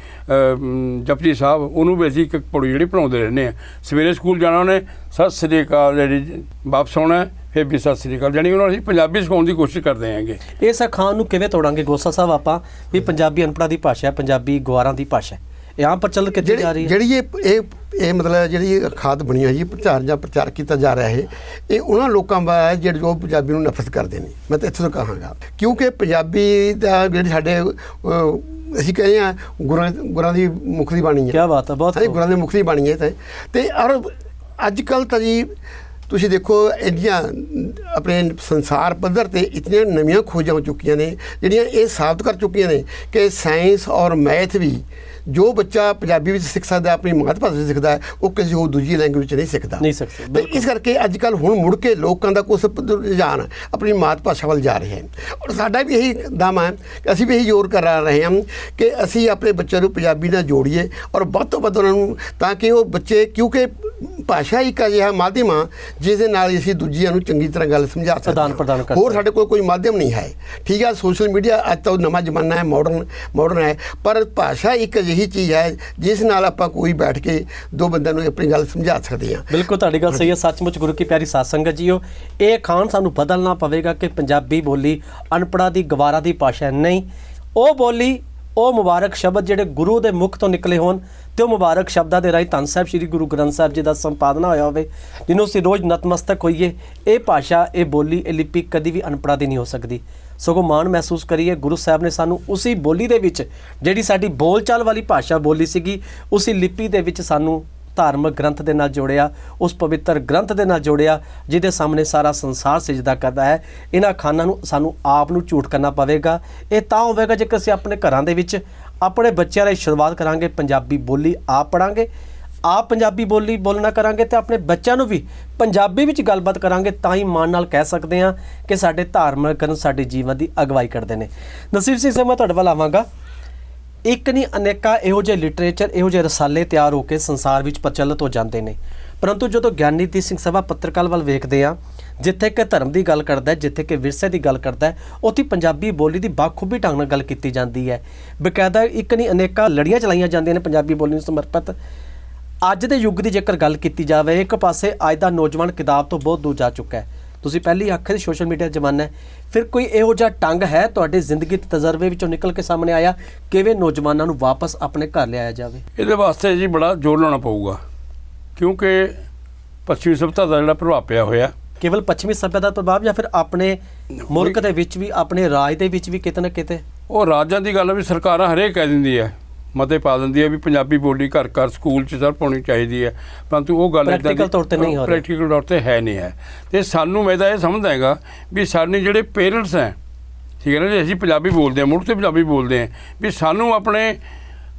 [SPEAKER 2] ਜਪਜੀ ਸਾਹਿਬ ਉਹਨੂੰ ਵੀ ਅਸੀਂ ਇੱਕ ਪੌੜੀ ਜਿਹੜੀ ਪੜਾਉਂਦੇ ਰਹਿੰਦੇ ਆ ਸਵੇਰੇ ਸਕੂਲ ਜਾਣਾ ਉਹਨੇ ਸਤਿ ਸ੍ਰੀ ਅਕਾਲ ਜਿਹੜੀ ਵਾਪਸ ਆਉਣਾ ਫਿਰ ਵੀ ਸਤਿ ਸ੍ਰੀ ਅਕਾਲ। ਜਾਣੀ ਉਹਨਾਂ ਨੂੰ ਅਸੀਂ ਪੰਜਾਬੀ ਸਿਖਾਉਣ ਦੀ ਕੋਸ਼ਿਸ਼ ਕਰਦੇ ਹਾਂਗੇ।
[SPEAKER 1] ਇਸ ਅਖਾਣ ਨੂੰ ਕਿਵੇਂ ਤੋੜਾਂਗੇ? ਗੋਸਾ ਸਾਹਿਬ ਆਪਾਂ ਵੀ ਪੰਜਾਬੀ ਅਨਪੜ੍ਹਾਂ ਦੀ ਭਾਸ਼ਾ ਹੈ ਪੰਜਾਬੀ ਗਵਾਰਾਂ ਦੀ ਭਾਸ਼ਾ ਹੈ। ਇਹ ਆਮ ਪ੍ਰਚਲਿਤ ਕੀਤੀ ਜਾ ਰਹੀ ਹੈ।
[SPEAKER 3] ਜਿਹੜੀ ਇਹ ਇਹ ਇਹ ਮਤਲਬ ਜਿਹੜੀ ਖਾਦ ਬਣੀ ਹੋਈ ਹੈ ਪ੍ਰਚਾਰ ਜਾਂ ਪ੍ਰਚਾਰ ਕੀਤਾ ਜਾ ਰਿਹਾ ਹੈ ਇਹ ਉਹਨਾਂ ਲੋਕਾਂ ਦਾ ਹੈ ਜਿਹੜੇ ਜੋ ਪੰਜਾਬੀ ਨੂੰ ਨਫ਼ਰਤ ਕਰਦੇ ਨੇ। ਮੈਂ ਤਾਂ ਇੱਥੋਂ ਤੋਂ ਕਹਾਂਗਾ। ਕਿਉਂਕਿ ਪੰਜਾਬੀ ਦਾ ਜਿਹੜੇ ਸਾਡੇ ਅਸੀਂ ਕਹਿੰਦੇ ਆ ਗੁਰਾਂ ਗੁਰਾਂ ਦੀ ਮੁੱਖ ਦੀ ਬਾਣੀ ਹੈ।
[SPEAKER 1] ਕੀ ਬਾਤ ਹੈ ਬਹੁਤ
[SPEAKER 3] ਹਾਂਜੀ। ਗੁਰਾਂ ਦੀ ਮੁੱਖ ਦੀ ਬਾਣੀ ਹੈ ਤੇ। ਤੇ ਔਰ ਅੱਜ ਕੱਲ ਤਾਂ ਜੀ ਤੁਸੀਂ ਦੇਖੋ ਇੰਨੀਆਂ ਆਪਣੇ ਸੰਸਾਰ ਪੱਧਰ ਤੇ ਇਤਨੀਆਂ ਨਵੀਆਂ ਖੋਜਾਂ ਹੋ ਚੁੱਕੀਆਂ ਨੇ ਜਿਹੜੀਆਂ ਇਹ ਸਾਬਤ ਕਰ ਚੁੱਕੀਆਂ ਨੇ ਕਿ ਸਾਇੰਸ ਔਰ ਮੈਥ ਵੀ ਜੋ ਬੱਚਾ ਪੰਜਾਬੀ ਵਿੱਚ ਸਿੱਖ ਸਕਦਾ ਆਪਣੀ ਮਾਤ ਭਾਸ਼ਾ ਵਿੱਚ ਸਿੱਖਦਾ ਉਹ ਕਿਸੇ ਹੋਰ ਦੂਜੀ ਲੈਂਗੁਏਜ ਵਿੱਚ ਨਹੀਂ ਸਿੱਖਦਾ।
[SPEAKER 1] ਨਹੀਂ ਸਕਦਾ,
[SPEAKER 3] ਤੇ ਇਸ ਕਰਕੇ ਅੱਜ ਕੱਲ ਹੁਣ ਮੁੜ ਕੇ ਲੋਕਾਂ ਦਾ ਪ- ਰੁਝਾਨ ਆਪਣੀ ਮਾਤ ਭਾਸ਼ਾ ਵੱਲ ਜਾ ਰਿਹਾ ਹੈ। ਔਰ ਸਾਡਾ ਵੀ ਇਹੀ ਦਾਵਾ ਹੈ ਕਿ ਅਸੀਂ ਵੀ ਇਹੀ ਜ਼ੋਰ ਕਰ ਰਹੇ ਹਾਂ ਕਿ ਅਸੀਂ ਆਪਣੇ ਬੱਚਿਆਂ ਨੂੰ ਪੰਜਾਬੀ ਨਾਲ ਜੋੜੀਏ ਔਰ ਵੱਧ ਤੋਂ ਵੱਧ ਉਹਨਾਂ ਨੂੰ ਤਾਂ ਕਿ ਉਹ ਬੱਚੇ ਕਿਉਂਕਿ ਭਾਸ਼ਾ ਇੱਕ ਅਜਿਹਾ ਮਾਧਿਅਮ ਆ ਜਿਸ ਦੇ ਨਾਲ ਅਸੀਂ ਦੂਜਿਆਂ ਨੂੰ ਚੰਗੀ ਤਰ੍ਹਾਂ ਗੱਲ ਸਮਝਾ ਸਕਦੇ ਹੋਰ ਸਾਡੇ ਕੋਲ ਕੋਈ ਮਾਧਿਅਮ ਨਹੀਂ ਹੈ। ਠੀਕ ਹੈ ਸੋਸ਼ਲ ਮੀਡੀਆ ਅੱਜ ਤਾਂ ਨਵਾਂ ਜ਼ਮਾਨਾ ਹੈ ਮਾਡਰਨ ਮਾਡਰਨ ਹੈ ਪਰ ਭਾਸ਼ਾ ਇੱਕ ਅਜਿਹੀ ਚੀਜ਼ ਹੈ ਜਿਸ ਨਾਲ ਆਪਾਂ ਕੋਈ ਬੈਠ ਕੇ ਦੋ ਬੰਦਿਆਂ ਨੂੰ ਆਪਣੀ ਗੱਲ ਸਮਝਾ ਸਕਦੇ ਹਾਂ।
[SPEAKER 1] ਬਿਲਕੁਲ ਤੁਹਾਡੀ ਗੱਲ ਸਹੀ ਹੈ। ਸੱਚਮੁੱਚ ਗੁਰੂ ਕੀ ਪਿਆਰੀ ਸਾਧ ਸੰਗਤ ਜੀਓ ਇਹ ਖਾਨ ਸਾਨੂੰ ਬਦਲਣਾ ਪਵੇਗਾ ਕਿ ਪੰਜਾਬੀ ਬੋਲੀ ਅਨਪੜ੍ਹਾਂ ਦੀ ਗਵਾਰਾਂ ਦੀ ਭਾਸ਼ਾ। ਨਹੀਂ ਉਹ ਬੋਲੀ ਉਹ ਮੁਬਾਰਕ ਸ਼ਬਦ ਜਿਹੜੇ ਗੁਰੂ ਦੇ ਮੁਖ ਤੋਂ ਨਿਕਲੇ ਹੋਣ ਤੇ ਉਹ ਮੁਬਾਰਕ ਸ਼ਬਦਾਂ ਦੇ ਰਾਹੀਂ ਧੰਨ ਸਾਹਿਬ ਸ੍ਰੀ ਗੁਰੂ ਗ੍ਰੰਥ ਸਾਹਿਬ ਜੀ ਦਾ ਸੰਪਾਦਨਾ ਹੋਇਆ ਹੋਵੇ ਜਿਹਨੂੰ ਅਸੀਂ ਰੋਜ਼ ਨਤਮਸਤਕ ਹੋਈਏ ਇਹ ਭਾਸ਼ਾ ਇਹ ਬੋਲੀ ਇਹ ਲਿਪੀ ਕਦੀ ਵੀ ਅਨਪੜ੍ਹਾਂ ਦੀ ਨਹੀਂ ਹੋ ਸਕਦੀ। ਸਗੋਂ ਮਾਣ ਮਹਿਸੂਸ ਕਰੀਏ ਗੁਰੂ ਸਾਹਿਬ ਨੇ ਸਾਨੂੰ ਉਸੇ ਬੋਲੀ ਦੇ ਵਿੱਚ, ਜਿਹੜੀ ਸਾਡੀ ਬੋਲਚਾਲ ਵਾਲੀ ਭਾਸ਼ਾ ਬੋਲੀ ਸੀਗੀ, ਉਸੇ ਲਿਪੀ ਦੇ ਵਿੱਚ ਸਾਨੂੰ ਧਾਰਮਿਕ ਗ੍ਰੰਥ ਦੇ ਨਾਲ ਜੋੜਿਆ, ਉਸ ਪਵਿੱਤਰ ਗ੍ਰੰਥ ਦੇ ਨਾਲ ਜੋੜਿਆ, ਜਿਹਦੇ ਸਾਹਮਣੇ ਸਾਰਾ ਸੰਸਾਰ ਸਜਦਾ ਕਰਦਾ ਹੈ। ਇਹਨਾਂ ਖਾਨਾਂ ਨੂੰ ਸਾਨੂੰ ਆਪ ਨੂੰ ਝੂਠ ਕਰਨਾ ਪਵੇਗਾ। ਇਹ ਤਾਂ ਹੋਵੇਗਾ ਜੇਕਰ ਅਸੀਂ ਆਪਣੇ ਘਰਾਂ ਦੇ ਵਿੱਚ ਆਪਣੇ ਬੱਚਿਆਂ ਲਈ ਸ਼ੁਰੂਆਤ ਕਰਾਂਗੇ। ਪੰਜਾਬੀ ਬੋਲੀ ਆਪ ਪੜਾਂਗੇ ਆਪ ਪੰਜਾਬੀ ਬੋਲੀ ਬੋਲਣਾ ਕਰਾਂਗੇ ਤੇ ਆਪਣੇ ਬੱਚਿਆਂ ਨੂੰ ਵੀ ਪੰਜਾਬੀ ਵਿੱਚ ਗੱਲਬਾਤ ਕਰਾਂਗੇ ਤਾਂ ਹੀ ਮਾਣ ਨਾਲ ਕਹਿ ਸਕਦੇ ਹਾਂ ਕਿ ਸਾਡੇ ਧਾਰਮਿਕ ਗ੍ਰੰਥ ਸਾਡੇ ਜੀਵਨ ਦੀ ਅਗਵਾਈ ਕਰਦੇ ਨੇ। ਨਸੀਬ ਸਿੰਘ ਸਾਹਿਬ ਮੈਂ ਤੁਹਾਡੇ ਵੱਲ ਆਵਾਂਗਾ। ਇੱਕ ਨਹੀਂ, ਅਨੇਕਾਂ ਇਹੋ ਜਿਹੇ ਲਿਟਰੇਚਰ ਇਹੋ ਜਿਹੇ ਰਸਾਲੇ ਤਿਆਰ ਹੋ ਕੇ ਸੰਸਾਰ ਵਿੱਚ ਪ੍ਰਚਲਿਤ ਹੋ ਜਾਂਦੇ ਨੇ। ਪਰੰਤੂ ਜਦੋਂ ਗਿਆਨੀ ਦੀ ਸਿੰਘ ਸਭਾ ਪੱਤਰਕਾਰ ਵੱਲ ਵੇਖਦੇ ਆ ਜਿੱਥੇ ਕਿ ਧਰਮ ਦੀ ਗੱਲ ਕਰਦਾ ਜਿੱਥੇ ਕਿ ਵਿਰਸੇ ਦੀ ਗੱਲ ਕਰਦਾ ਉੱਥੇ ਪੰਜਾਬੀ ਬੋਲੀ ਦੀ ਬਾਖੂਬੀ ਢੰਗ ਨਾਲ ਗੱਲ ਕੀਤੀ ਜਾਂਦੀ ਹੈ। ਬਕਾਇਦਾ ਇੱਕ ਨਹੀਂ, ਅਨੇਕਾਂ ਲੜੀਆਂ ਚਲਾਈਆਂ ਜਾਂਦੀਆਂ ਨੇ ਪੰਜਾਬੀ ਬੋਲੀ ਨੂੰ ਸਮਰਪਿਤ। ਅੱਜ ਦੇ ਯੁੱਗ ਦੀ ਜੇਕਰ ਗੱਲ ਕੀਤੀ ਜਾਵੇ ਇੱਕ ਪਾਸੇ ਅੱਜ ਦਾ ਨੌਜਵਾਨ ਕਿਤਾਬ ਤੋਂ ਬਹੁਤ ਦੂਰ ਜਾ ਚੁੱਕਾ ਹੈ। ਤੁਸੀਂ ਪਹਿਲੀ ਆਖਿਆ ਸੀ ਸੋਸ਼ਲ ਮੀਡੀਆ ਦਾ ਜ਼ਮਾਨਾ ਹੈ। ਫਿਰ ਕੋਈ ਇਹੋ ਜਿਹਾ ਟੰਗ ਹੈ ਤੁਹਾਡੇ ਜ਼ਿੰਦਗੀ ਦੇ ਤਜਰਬੇ ਵਿੱਚੋਂ ਨਿਕਲ ਕੇ ਸਾਹਮਣੇ ਆਇਆ ਕਿਵੇਂ ਨੌਜਵਾਨਾਂ ਨੂੰ ਵਾਪਸ ਆਪਣੇ ਘਰ ਲਿਆਇਆ ਜਾਵੇ?
[SPEAKER 2] ਇਹਦੇ ਵਾਸਤੇ ਜੀ ਬੜਾ ਜ਼ੋਰ ਲਾਉਣਾ ਪਊਗਾ। ਕਿਉਂਕਿ ਪੱਛਮੀ ਸਭਿਅਤਾ ਦਾ ਜਿਹੜਾ ਪ੍ਰਭਾਵ ਪਿਆ ਹੋਇਆ।
[SPEAKER 1] ਕੇਵਲ ਪੱਛਮੀ ਸੱਭਿਅਤਾ ਦਾ ਪ੍ਰਭਾਵ ਜਾਂ ਫਿਰ ਆਪਣੇ ਮੁਲਕ ਦੇ ਵਿੱਚ ਵੀ ਆਪਣੇ ਰਾਜ ਦੇ ਵਿੱਚ ਵੀ ਕਿਤੇ ਨਾ ਕਿਤੇ?
[SPEAKER 2] ਉਹ ਰਾਜਾਂ ਦੀ ਗੱਲ ਵੀ ਸਰਕਾਰਾਂ ਹਰੇਕ ਕਹਿ ਦਿੰਦੀ ਹੈ। ਮਤੇ ਪਾ ਦਿੰਦੀ ਹੈ ਵੀ ਪੰਜਾਬੀ ਬੋਲੀ ਘਰ ਘਰ ਸਕੂਲ 'ਚ ਸਰ ਪਾਉਣੀ ਚਾਹੀਦੀ ਹੈ। ਪਰੰਤੂ ਉਹ ਗੱਲ ਏਦਾਂ ਦੀ-
[SPEAKER 1] Practical ਤੌਰ ਤੇ ਨਹੀਂ ਹੋ ਰਿਹਾ।
[SPEAKER 2] ਪ੍ਰੈਕਟੀਕਲ ਤੌਰ ਤੇ ਹੈ ਨਹੀਂ ਹੈ। ਤੇ ਸਾਨੂੰ ਮੈਂ ਤਾਂ ਇਹ ਸਮਝਦਾ ਹੈਗਾ ਵੀ ਸਾਡੇ ਜਿਹੜੇ ਪੇਰੈਂਟਸ ਹੈ ਠੀਕ ਹੈ ਨਾ ਜੀ ਅਸੀਂ ਪੰਜਾਬੀ ਬੋਲਦੇ ਹਾਂ ਮੁੱਢ ਤੇ ਪੰਜਾਬੀ ਬੋਲਦੇ ਹਾਂ ਵੀ ਸਾਨੂੰ ਆਪਣੇ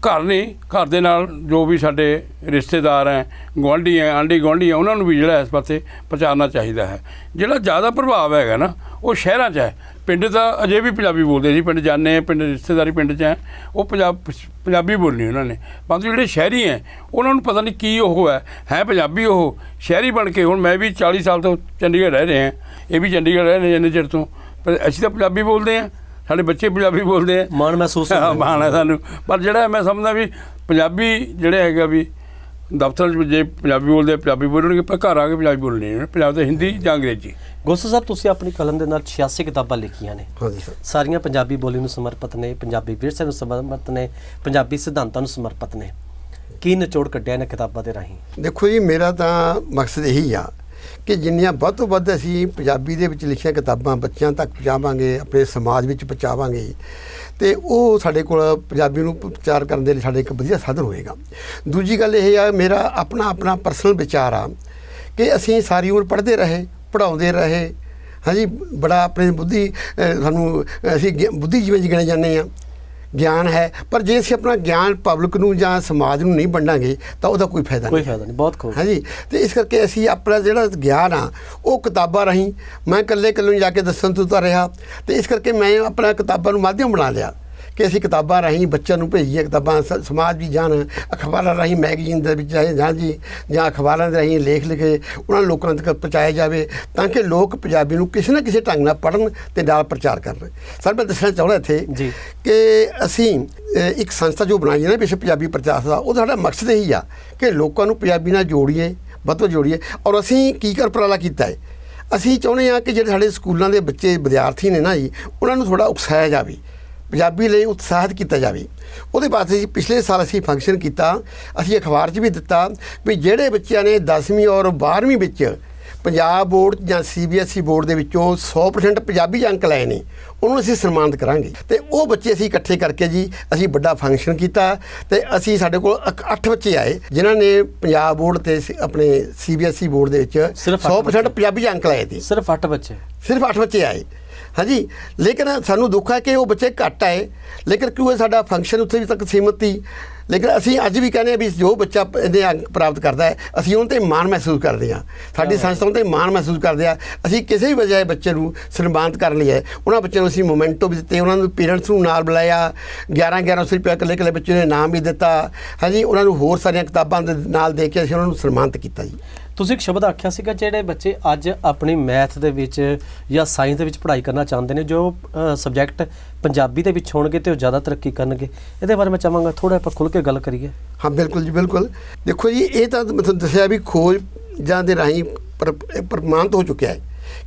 [SPEAKER 2] ਘਰ ਨਹੀਂ ਘਰ ਦੇ ਨਾਲ ਜੋ ਵੀ ਸਾਡੇ ਰਿਸ਼ਤੇਦਾਰ ਹੈ ਗੁਆਂਢੀ ਹੈ ਆਂਢੀ ਗੁਆਂਢੀ ਹੈ ਉਹਨਾਂ ਨੂੰ ਵੀ ਜਿਹੜਾ ਇਸ ਪਾਸੇ ਪਹੁੰਚਾਉਣਾ ਚਾਹੀਦਾ ਹੈ। ਜਿਹੜਾ ਜ਼ਿਆਦਾ ਪ੍ਰਭਾਵ ਹੈਗਾ ਨਾ ਉਹ ਸ਼ਹਿਰਾਂ 'ਚ ਹੈ। ਪਿੰਡ ਤਾਂ ਅਜੇ ਵੀ ਪੰਜਾਬੀ ਬੋਲਦੇ ਜੀ ਪਿੰਡ ਆ ਪਿੰਡ ਰਿਸ਼ਤੇਦਾਰੀ ਪਿੰਡ 'ਚ ਹੈ ਉਹ ਪੰਜਾਬ ਪੰਜਾਬੀ ਬੋਲਣੀ ਉਹਨਾਂ ਨੇ। ਪਰੰਤੂ ਜਿਹੜੇ ਸ਼ਹਿਰੀ ਹੈ ਉਹਨਾਂ ਨੂੰ ਪਤਾ ਨਹੀਂ ਕੀ ਉਹ ਹੈ ਹੈ ਪੰਜਾਬੀ ਉਹ ਸ਼ਹਿਰੀ ਬਣ ਕੇ ਹੁਣ ਮੈਂ ਵੀ 40 ਸਾਲ ਤੋਂ ਚੰਡੀਗੜ੍ਹ ਰਹਿ ਰਹੇ ਇਹ ਵੀ ਚੰਡੀਗੜ੍ਹ ਰਹਿ ਰਹੇ ਨੇ ਇੰਨੇ ਚਿਰ ਤੋਂ। ਪਰ ਅਸੀਂ ਤਾਂ ਪੰਜਾਬੀ ਬੋਲਦੇ ਹਾਂ ਸਾਡੇ ਬੱਚੇ ਪੰਜਾਬੀ ਬੋਲਦੇ ਆ।
[SPEAKER 1] ਮਾਣ ਮਹਿਸੂਸ ਹੁੰਦਾ।
[SPEAKER 2] ਮਾਣ ਹੈ ਸਾਨੂੰ। ਪਰ ਜਿਹੜਾ ਮੈਂ ਸਮਝਦਾ ਵੀ ਪੰਜਾਬੀ ਜਿਹੜੇ ਹੈਗਾ ਵੀ ਦਫ਼ਤਰ 'ਚ ਜੇ ਪੰਜਾਬੀ ਬੋਲਦੇ ਪੰਜਾਬੀ ਬੋਲਣਗੇ ਪਰ ਘਰ ਆ ਕੇ ਪੰਜਾਬੀ ਬੋਲਣੀ ਹੈ। ਪੰਜਾਬ ਤੇ ਹਿੰਦੀ ਜਾਂ ਅੰਗਰੇਜ਼ੀ।
[SPEAKER 1] ਗੋਸਾ ਸਾਹਿਬ ਤੁਸੀਂ ਆਪਣੀ ਕਲਮ ਦੇ ਨਾਲ 86 ਕਿਤਾਬਾਂ ਲਿਖੀਆਂ ਨੇ।
[SPEAKER 3] ਹਾਂਜੀ ਸਰ।
[SPEAKER 1] ਸਾਰੀਆਂ ਪੰਜਾਬੀ ਬੋਲੀ ਨੂੰ ਸਮਰਪਿਤ ਨੇ ਪੰਜਾਬੀ ਵਿਰਸੇ ਨੂੰ ਸਮਰਪਿਤ ਨੇ ਪੰਜਾਬੀ ਸਿਧਾਂਤਾਂ ਨੂੰ ਸਮਰਪਿਤ ਨੇ। ਕੀ ਨਿਚੋੜ ਕੱਢਿਆ ਇਹਨਾਂ ਕਿਤਾਬਾਂ ਦੇ ਰਾਹੀਂ?
[SPEAKER 3] ਦੇਖੋ ਜੀ ਮੇਰਾ ਤਾਂ ਮਕਸਦ ਇਹੀ ਆ ਕਿ ਜਿੰਨੀਆਂ ਵੱਧ ਤੋਂ ਵੱਧ ਅਸੀਂ ਪੰਜਾਬੀ ਦੇ ਵਿੱਚ ਲਿਖੀਆਂ ਕਿਤਾਬਾਂ ਬੱਚਿਆਂ ਤੱਕ ਪਹੁੰਚਾਵਾਂਗੇ, ਆਪਣੇ ਸਮਾਜ ਵਿੱਚ ਪਹੁੰਚਾਵਾਂਗੇ, ਤੇ ਉਹ ਸਾਡੇ ਕੋਲ ਪੰਜਾਬੀ ਨੂੰ ਪ੍ਰਚਾਰ ਕਰਨ ਦੇ ਲਈ ਸਾਡੇ ਇੱਕ ਵਧੀਆ ਸਾਧਨ ਹੋਏਗਾ। ਦੂਜੀ ਗੱਲ ਇਹ ਆ, ਮੇਰਾ ਆਪਣਾ ਆਪਣਾ ਪਰਸਨਲ ਵਿਚਾਰ ਆ ਕਿ ਅਸੀਂ ਸਾਰੀ ਉਮਰ ਪੜ੍ਹਦੇ ਰਹੇ, ਪੜ੍ਹਾਉਂਦੇ ਰਹੇ, ਹਾਂਜੀ, ਬੜਾ ਆਪਣੇ ਬੁੱਧੀ ਸਾਨੂੰ ਅਸੀਂ ਗਿ- ਬੁੱਧੀਜੀਵੀ ਚ ਗਿਣੇ ਜਾਂਦੇ ਆ ਗਿਆਨ ਹੈ ਪਰ ਜੇ ਅਸੀਂ ਆਪਣਾ ਗਿਆਨ ਪਬਲਿਕ ਨੂੰ ਜਾਂ ਸਮਾਜ ਨੂੰ ਨਹੀਂ ਵੰਡਾਂਗੇ ਤਾਂ ਉਹਦਾ ਕੋਈ ਫਾਇਦਾ
[SPEAKER 1] ਕੋਈ
[SPEAKER 3] ਨਹੀਂ।
[SPEAKER 1] ਫਾਇਦਾ ਨਹੀਂ ਬਹੁਤ ਖੂਬ।
[SPEAKER 3] ਹਾਂਜੀ ਤੇ ਇਸ ਕਰਕੇ ਅਸੀਂ ਆਪਣਾ ਜਿਹੜਾ ਗਿਆਨ ਆ ਉਹ ਕਿਤਾਬਾਂ ਰਾਹੀਂ ਮੈਂ ਇਕੱਲੇ ਇਕੱਲੇ ਜਾ ਕੇ ਦੱਸਣ ਤੋਂ ਤਾਂ ਰਿਹਾ ਤੇ ਇਸ ਕਰਕੇ ਮੈਂ ਆਪਣਾ ਕਿਤਾਬਾਂ ਨੂੰ ਮਾਧਿਅਮ ਬਣਾ ਲਿਆ। ਕਿ ਅਸੀਂ ਕਿਤਾਬਾਂ ਰਾਹੀਂ ਬੱਚਿਆਂ ਨੂੰ ਭੇਜੀਏ ਕਿਤਾਬਾਂ ਸਮਾਜ ਵੀ ਜਾਣ ਅਖਬਾਰਾਂ ਰਾਹੀਂ ਮੈਗਜ਼ੀਨ ਦੇ ਵਿੱਚ ਜਾਏ ਜਾਂ ਜੀ ਜਾਂ ਅਖਬਾਰਾਂ ਦੇ ਰਾਹੀਂ ਲੇਖ ਲਿਖੇ ਉਹਨਾਂ ਲੋਕਾਂ ਤੱਕ ਪਹੁੰਚਾਇਆ ਜਾਵੇ ਤਾਂ ਕਿ ਲੋਕ ਪੰਜਾਬੀ ਨੂੰ ਕਿਸੇ ਨਾ ਕਿਸੇ ਢੰਗ ਨਾਲ ਪੜ੍ਹਨ ਤੇ ਨਾਲ ਪ੍ਰਚਾਰ ਕਰਨ। ਸਰ ਮੈਂ ਦੱਸਣਾ ਚਾਹੁੰਦਾ ਇੱਥੇ
[SPEAKER 1] ਜੀ।
[SPEAKER 3] ਕਿ ਅਸੀਂ ਇੱਕ ਸੰਸਥਾ ਜੋ ਬਣਾਈ ਹੈ ਨਾ ਵਿਸ਼ਵ ਪੰਜਾਬੀ ਪ੍ਰਚਾਰ ਦਾ ਉਹਦਾ ਸਾਡਾ ਮਕਸਦ ਇਹੀ ਆ ਕਿ ਲੋਕਾਂ ਨੂੰ ਪੰਜਾਬੀ ਨਾਲ ਜੋੜੀਏ ਵੱਧ ਜੋੜੀਏ ਔਰ ਅਸੀਂ ਕੀ ਕਰ ਉਪਰਾਲਾ ਕੀਤਾ ਹੈ? ਅਸੀਂ ਚਾਹੁੰਦੇ ਹਾਂ ਕਿ ਜਿਹੜੇ ਸਾਡੇ ਸਕੂਲਾਂ ਦੇ ਬੱਚੇ ਵਿਦਿਆਰਥੀ ਨੇ ਨਾ ਜੀ ਉਹਨਾਂ ਨੂੰ ਥੋੜਾ ਉਕਸਾਇਆ ਜਾਵੇ। ਪੰਜਾਬੀ ਲਈ ਉਤਸ਼ਾਹਿਤ ਕੀਤਾ ਜਾਵੇ। ਉਹਦੇ ਵਾਸਤੇ ਜੀ ਪਿਛਲੇ ਸਾਲ ਅਸੀਂ ਫੰਕਸ਼ਨ ਕੀਤਾ ਅਸੀਂ ਅਖਬਾਰ 'ਚ ਵੀ ਦਿੱਤਾ ਵੀ ਜਿਹੜੇ ਬੱਚਿਆਂ ਨੇ 10ਵੀਂ ਔਰ 12ਵੀਂ ਵਿੱਚ ਪੰਜਾਬ ਬੋਰਡ ਜਾਂ ਸੀਬੀਐਸਈ ਬੋਰਡ ਦੇ ਵਿੱਚੋਂ 100% ਪੰਜਾਬੀ ਅੰਕ ਲਏ ਨੇ ਉਹਨੂੰ ਅਸੀਂ ਸਨਮਾਨਿਤ ਕਰਾਂਗੇ। ਤੇ ਉਹ ਬੱਚੇ ਅਸੀਂ ਇਕੱਠੇ ਕਰਕੇ ਜੀ ਅਸੀਂ ਵੱਡਾ ਫੰਕਸ਼ਨ ਕੀਤਾ ਤੇ ਅਸੀਂ ਸਾਡੇ ਕੋਲ 8 ਬੱਚੇ ਆਏ ਜਿਨ੍ਹਾਂ ਨੇ ਪੰਜਾਬ ਬੋਰਡ ਤੇ ਆਪਣੇ ਸੀਬੀਐਸਈ ਬੋਰਡ ਦੇ ਵਿੱਚ
[SPEAKER 1] ਸਿਰਫ ਅੱਠ
[SPEAKER 3] 100% ਪੰਜਾਬੀ ਅੰਕ ਲਏ ਸੀ
[SPEAKER 1] ਸਿਰਫ 8 ਬੱਚੇ?
[SPEAKER 3] ਸਿਰਫ 8 ਬੱਚੇ ਆਏ। ਹਾਂਜੀ ਲੇਕਿਨ ਸਾਨੂੰ ਦੁੱਖ ਹੈ ਕਿ ਉਹ ਬੱਚੇ ਘੱਟ ਆਏ। ਲੇਕਿਨ ਕਿਉਂ ਸਾਡਾ ਫੰਕਸ਼ਨ ਉੱਥੇ ਵੀ ਤੱਕ ਸੀਮਤ ਸੀ? ਲੇਕਿਨ ਅਸੀਂ ਅੱਜ ਵੀ ਕਹਿੰਦੇ ਹਾਂ ਵੀ ਜੋ ਬੱਚਾ ਇਹਦੇ ਅੰਕ ਪ੍ਰਾਪਤ ਕਰਦਾ ਹੈ ਅਸੀਂ ਉਹਨਾਂ ਤੇ ਮਾਣ ਮਹਿਸੂਸ ਕਰਦੇ ਹਾਂ। ਸਾਡੀ ਸੰਸਥਾ ਉਹਨਾਂ ਤੇ ਮਾਣ ਮਹਿਸੂਸ ਕਰਦੇ ਹਾਂ। ਅਸੀਂ ਕਿਸੇ ਵੀ ਵਜ੍ਹਾ ਬੱਚੇ ਨੂੰ ਸਨਮਾਨਿਤ ਕਰਨ ਲਈ ਹੈ। ਉਹਨਾਂ ਬੱਚਿਆਂ ਨੂੰ ਅਸੀਂ ਮੋਮੈਂਟੋ ਵੀ ਦਿੱਤੇ ਉਹਨਾਂ ਨੂੰ ਪੇਰੈਂਟਸ ਨੂੰ ਨਾਲ ਬੁਲਾਇਆ। 11 1100 ਰੁਪਏ ਇਕੱਲੇ ਇਕੱਲੇ ਬੱਚੇ ਨੇ ਇਨਾਮ ਵੀ ਦਿੱਤਾ। ਹਾਂਜੀ ਉਹਨਾਂ ਨੂੰ ਹੋਰ ਸਾਰੀਆਂ ਕਿਤਾਬਾਂ ਦੇ ਨਾਲ ਦੇ ਕੇ ਅਸੀਂ ਉਹਨਾਂ ਨੂੰ ਸਨਮਾਨਿਤ ਕੀਤਾ ਜੀ।
[SPEAKER 1] ਤੁਸੀਂ ਇੱਕ ਸ਼ਬਦ ਆਖਿਆ ਸੀਗਾ ਜਿਹੜੇ ਬੱਚੇ ਅੱਜ ਆਪਣੀ ਮੈਥ ਦੇ ਵਿੱਚ ਜਾਂ ਸਾਇੰਸ ਦੇ ਵਿੱਚ ਪੜ੍ਹਾਈ ਕਰਨਾ ਚਾਹੁੰਦੇ ਨੇ ਜੋ ਸਬਜੈਕਟ ਪੰਜਾਬੀ ਦੇ ਵਿੱਚ ਹੋਣਗੇ ਤੇ ਉਹ ਜ਼ਿਆਦਾ ਤਰੱਕੀ ਕਰਨਗੇ। ਇਹਦੇ ਬਾਰੇ ਮੈਂ ਚਾਹਾਂਗਾ ਥੋੜਾ ਆਪਾਂ ਖੁੱਲ ਕੇ ਗੱਲ ਕਰੀਏ।
[SPEAKER 3] ਹਾਂ ਬਿਲਕੁਲ ਜੀ ਬਿਲਕੁਲ। ਦੇਖੋ ਜੀ ਇਹ ਤਾਂ ਮੈਂ ਤੁਹਾਨੂੰ ਦੱਸਿਆ ਵੀ ਖੋਜ ਜਾਂ ਦੇ ਰਾਹੀਂ ਪ੍ਰਮਾਣਿਤ ਹੋ ਚੁੱਕਿਆ ਹੈ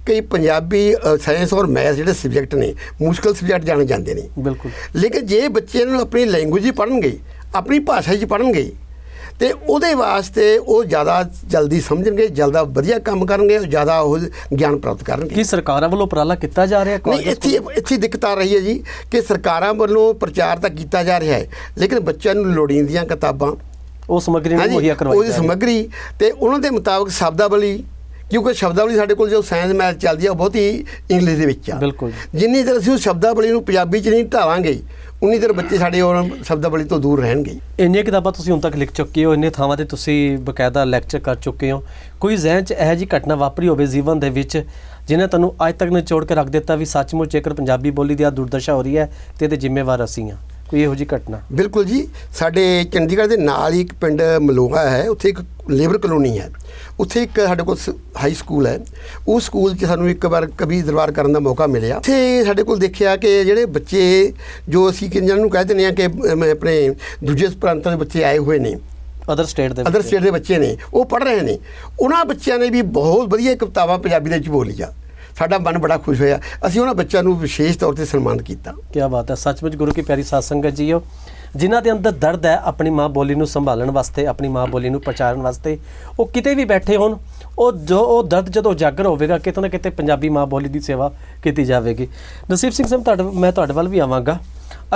[SPEAKER 3] ਕਿ ਪੰਜਾਬੀ ਸਾਇੰਸ ਔਰ ਮੈਥ ਜਿਹੜੇ ਸਬਜੈਕਟ ਨੇ ਮੁਸ਼ਕਲ ਸਬਜੈਕਟ ਜਾਣੇ ਜਾਂਦੇ ਨੇ।
[SPEAKER 1] ਬਿਲਕੁਲ।
[SPEAKER 3] ਲੇਕਿਨ ਜੇ ਬੱਚੇ ਨੂੰ ਆਪਣੀ ਲੈਂਗੁਏਜ ਹੀ ਪੜ੍ਹਨਗੇ ਆਪਣੀ ਭਾਸ਼ਾ 'ਚ ਪੜ੍ਹਨਗੇ ਤੇ ਉਹਦੇ ਵਾਸਤੇ ਉਹ ਜ਼ਿਆਦਾ ਜਲਦੀ ਸਮਝਣਗੇ ਜਲਦਾ ਵਧੀਆ ਕੰਮ ਕਰਨਗੇ ਉਹ ਜ਼ਿਆਦਾ ਉਹ ਗਿਆਨ ਪ੍ਰਾਪਤ ਕਰਨਗੇ
[SPEAKER 1] ਕੀ ਸਰਕਾਰਾਂ ਵੱਲੋਂ ਉਪਰਾਲਾ ਕੀਤਾ ਜਾ ਰਿਹਾ
[SPEAKER 3] ਨਹੀਂ ਇੱਥੇ ਇੱਥੇ ਦਿੱਕਤ ਆ ਰਹੀ ਹੈ ਜੀ ਕਿ ਸਰਕਾਰਾਂ ਵੱਲੋਂ ਪ੍ਰਚਾਰ ਤਾਂ ਕੀਤਾ ਜਾ ਰਿਹਾ ਹੈ ਲੇਕਿਨ ਬੱਚਿਆਂ ਨੂੰ ਲੋੜੀਂਦੀਆਂ ਕਿਤਾਬਾਂ
[SPEAKER 1] ਉਹ ਸਮੱਗਰੀ ਨੂੰ ਮੁਹੱਈਆ ਕਰਵਾਈ
[SPEAKER 3] ਉਹਦੀ। ਸਮੱਗਰੀ ਤੇ ਉਹਨਾਂ ਦੇ ਮੁਤਾਬਕ ਸ਼ਬਦਾਵਲੀ ਕਿਉਂਕਿ ਸ਼ਬਦਾਵਲੀ ਸਾਡੇ ਕੋਲ ਜੋ ਸਾਇੰਸ ਮੈਥ ਚੱਲਦੀ ਆ ਉਹ ਬਹੁਤ ਹੀ ਇੰਗਲਿਸ਼ ਦੇ ਵਿੱਚ ਆ
[SPEAKER 1] ਬਿਲਕੁਲ।
[SPEAKER 3] ਜਿੰਨੀ ਦੇਰ ਅਸੀਂ ਉਹ ਸ਼ਬਦਾਵਲੀ ਨੂੰ ਪੰਜਾਬੀ 'ਚ ਨਹੀਂ ਢਾਲਾਂਗੇ ਉਨੀ ਦੇਰ ਬੱਚੇ ਸਾਡੇ ਉਹ ਸ਼ਬਦਾਵਲੀ ਤੋਂ ਦੂਰ ਰਹਿਣਗੇ।
[SPEAKER 1] ਇੰਨੀਆਂ ਕਿਤਾਬਾਂ ਤੁਸੀਂ ਹੁਣ ਤੱਕ ਲਿਖ ਚੁੱਕੇ ਹੋ ਇੰਨੇ ਥਾਵਾਂ ਤੇ ਤੁਸੀਂ ਬਕਾਇਦਾ ਲੈਕਚਰ ਕਰ ਚੁੱਕੇ ਹੋ। ਕੋਈ ਜ਼ਿਹਨ 'ਚ ਇਹੋ ਜਿਹੀ ਘਟਨਾ ਵਾਪਰੀ ਹੋਵੇ ਜੀਵਨ ਦੇ ਵਿੱਚ ਜਿਹਨੇ ਤੁਹਾਨੂੰ ਅੱਜ ਤੱਕ ਨਿਚੋੜ ਕੇ ਰੱਖ ਦਿੱਤਾ ਵੀ ਸੱਚਮੁੱਚ ਜੇਕਰ ਪੰਜਾਬੀ ਬੋਲੀ ਦੀ ਆ ਦੁਰਦਸ਼ਾ ਹੋ ਰਹੀ ਹੈ ਤੇ ਇਹਦੇ ਜ਼ਿੰਮੇਵਾਰ ਅਸੀਂ ਹਾਂ। ਕੋਈ ਇਹੋ ਜਿਹੀ ਘਟਨਾ?
[SPEAKER 3] ਬਿਲਕੁਲ ਜੀ। ਸਾਡੇ ਚੰਡੀਗੜ੍ਹ ਦੇ ਨਾਲ ਹੀ ਇੱਕ ਪਿੰਡ ਮਲੋਹਾ ਹੈ। ਉੱਥੇ ਇੱਕ ਲੇਬਰ ਕਲੋਨੀ ਹੈ। ਉੱਥੇ ਇੱਕ ਸਾਡੇ ਕੋਲ ਹਾਈ ਸਕੂਲ ਹੈ। ਉਹ ਸਕੂਲ 'ਚ ਸਾਨੂੰ ਇੱਕ ਵਾਰ ਕਵੀ ਦਰਬਾਰ ਕਰਨ ਦਾ ਮੌਕਾ ਮਿਲਿਆ। ਉੱਥੇ ਸਾਡੇ ਕੋਲ ਦੇਖਿਆ ਕਿ ਜਿਹੜੇ ਬੱਚੇ ਜੋ ਅਸੀਂ ਕਿ ਜਿਹਨਾਂ ਨੂੰ ਕਹਿ ਦਿੰਦੇ ਹਾਂ ਕਿ ਆਪਣੇ ਦੂਜੇ ਪ੍ਰਾਂਤਾਂ ਦੇ ਬੱਚੇ ਆਏ ਹੋਏ ਨੇ।
[SPEAKER 1] ਅਦਰ ਸਟੇਟ ਦੇ
[SPEAKER 3] ਅਦਰ। ਸਟੇਟ ਦੇ ਬੱਚੇ ਨੇ। ਉਹ ਪੜ੍ਹ ਰਹੇ ਨੇ। ਉਹਨਾਂ ਬੱਚਿਆਂ ਨੇ ਵੀ ਬਹੁਤ ਵਧੀਆ ਕਿਤਾਬਾਂ ਪੰਜਾਬੀ ਦੇ ਵਿੱਚ ਬੋਲੀਆਂ ਸਾਡਾ ਮਨ ਬੜਾ ਖੁਸ਼ ਹੋਇਆ। ਅਸੀਂ ਉਹਨਾਂ ਬੱਚਿਆਂ ਨੂੰ ਵਿਸ਼ੇਸ਼ ਤੌਰ ਤੇ ਸਨਮਾਨ ਕੀਤਾ।
[SPEAKER 1] ਕੀ ਬਾਤ ਹੈ। ਸੱਚਮੁੱਚ ਗੁਰੂ ਕੀ ਪਿਆਰੀ ਸਾਧ ਸੰਗਤ ਜੀਓ, ਜਿਨ੍ਹਾਂ ਦੇ ਅੰਦਰ ਦਰਦ ਹੈ ਆਪਣੀ ਮਾਂ ਬੋਲੀ ਨੂੰ ਸੰਭਾਲਣ ਵਾਸਤੇ, ਆਪਣੀ ਮਾਂ ਬੋਲੀ ਨੂੰ ਪ੍ਰਚਾਰਨ ਵਾਸਤੇ, ਉਹ ਕਿਤੇ ਵੀ ਬੈਠੇ ਹੋਣ, ਉਹ ਜੋ ਉਹ ਦਰਦ ਜਦੋਂ ਉਜਾਗਰ ਹੋਵੇਗਾ, ਕਿਤੇ ਨਾ ਕਿਤੇ ਪੰਜਾਬੀ ਮਾਂ ਬੋਲੀ ਦੀ ਸੇਵਾ ਕੀਤੀ ਜਾਵੇਗੀ। ਨਸੀਬ ਸਿੰਘ ਸਾਹਿਬ, ਤੁਹਾਡੇ, ਮੈਂ ਤੁਹਾਡੇ ਵੱਲ ਵੀ ਆਵਾਂਗਾ।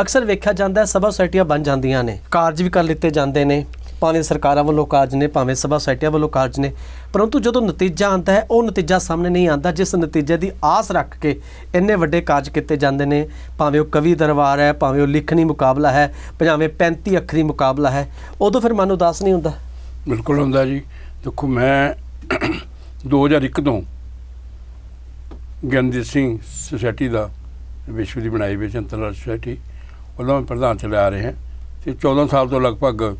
[SPEAKER 1] ਅਕਸਰ ਵੇਖਿਆ ਜਾਂਦਾ ਹੈ, ਸਭਾ ਸੁਸਾਇਟੀਆਂ ਬਣ ਜਾਂਦੀਆਂ ਨੇ, ਕਾਰਜ ਵੀ ਕਰ ਲਿੱਤੇ ਜਾਂਦੇ ਨੇ। ਭਾਵੇਂ ਸਰਕਾਰਾਂ ਵੱਲੋਂ ਕਾਰਜ ਨੇ, ਭਾਵੇਂ ਸਭਾ ਸੁਸਾਇਟੀਆਂ ਵੱਲੋਂ ਕਾਰਜ ਨੇ, ਪਰੰਤੂ ਜਦੋਂ ਨਤੀਜਾ ਆਉਂਦਾ ਹੈ, ਉਹ ਨਤੀਜਾ ਸਾਹਮਣੇ ਨਹੀਂ ਆਉਂਦਾ, ਜਿਸ ਨਤੀਜੇ ਦੀ ਆਸ ਰੱਖ ਕੇ ਇੰਨੇ ਵੱਡੇ ਕਾਰਜ ਕੀਤੇ ਜਾਂਦੇ ਨੇ, ਭਾਵੇਂ ਉਹ ਕਵੀ ਦਰਬਾਰ ਹੈ, ਭਾਵੇਂ ਉਹ ਲਿਖਣੀ ਮੁਕਾਬਲਾ ਹੈ, ਭਾਵੇਂ 35 ਅੱਖਰੀ ਮੁਕਾਬਲਾ ਹੈ, ਉਦੋਂ ਫਿਰ ਮਨ ਉਦਾਸ ਨਹੀਂ ਹੁੰਦਾ?
[SPEAKER 2] ਬਿਲਕੁਲ ਹੁੰਦਾ ਜੀ। ਦੇਖੋ, ਮੈਂ 2001 ਤੋਂ ਗਿਆਨਦੀਪ ਸਿੰਘ ਸੁਸਾਇਟੀ ਦਾ, ਵਿਸ਼ਵ ਦੀ ਬਣਾਈ ਵਿੱਚ ਅੰਤਰਰਾਸ਼ਟਰੀ ਸੁਸਾਇਟੀ, ਉਹਦਾ ਮੈਂ ਪ੍ਰਧਾਨ ਚਲਾ ਰਹੇ। ਹਾਂ ਤੇ 14 ਸਾਲ ਤੋਂ ਲਗਭਗ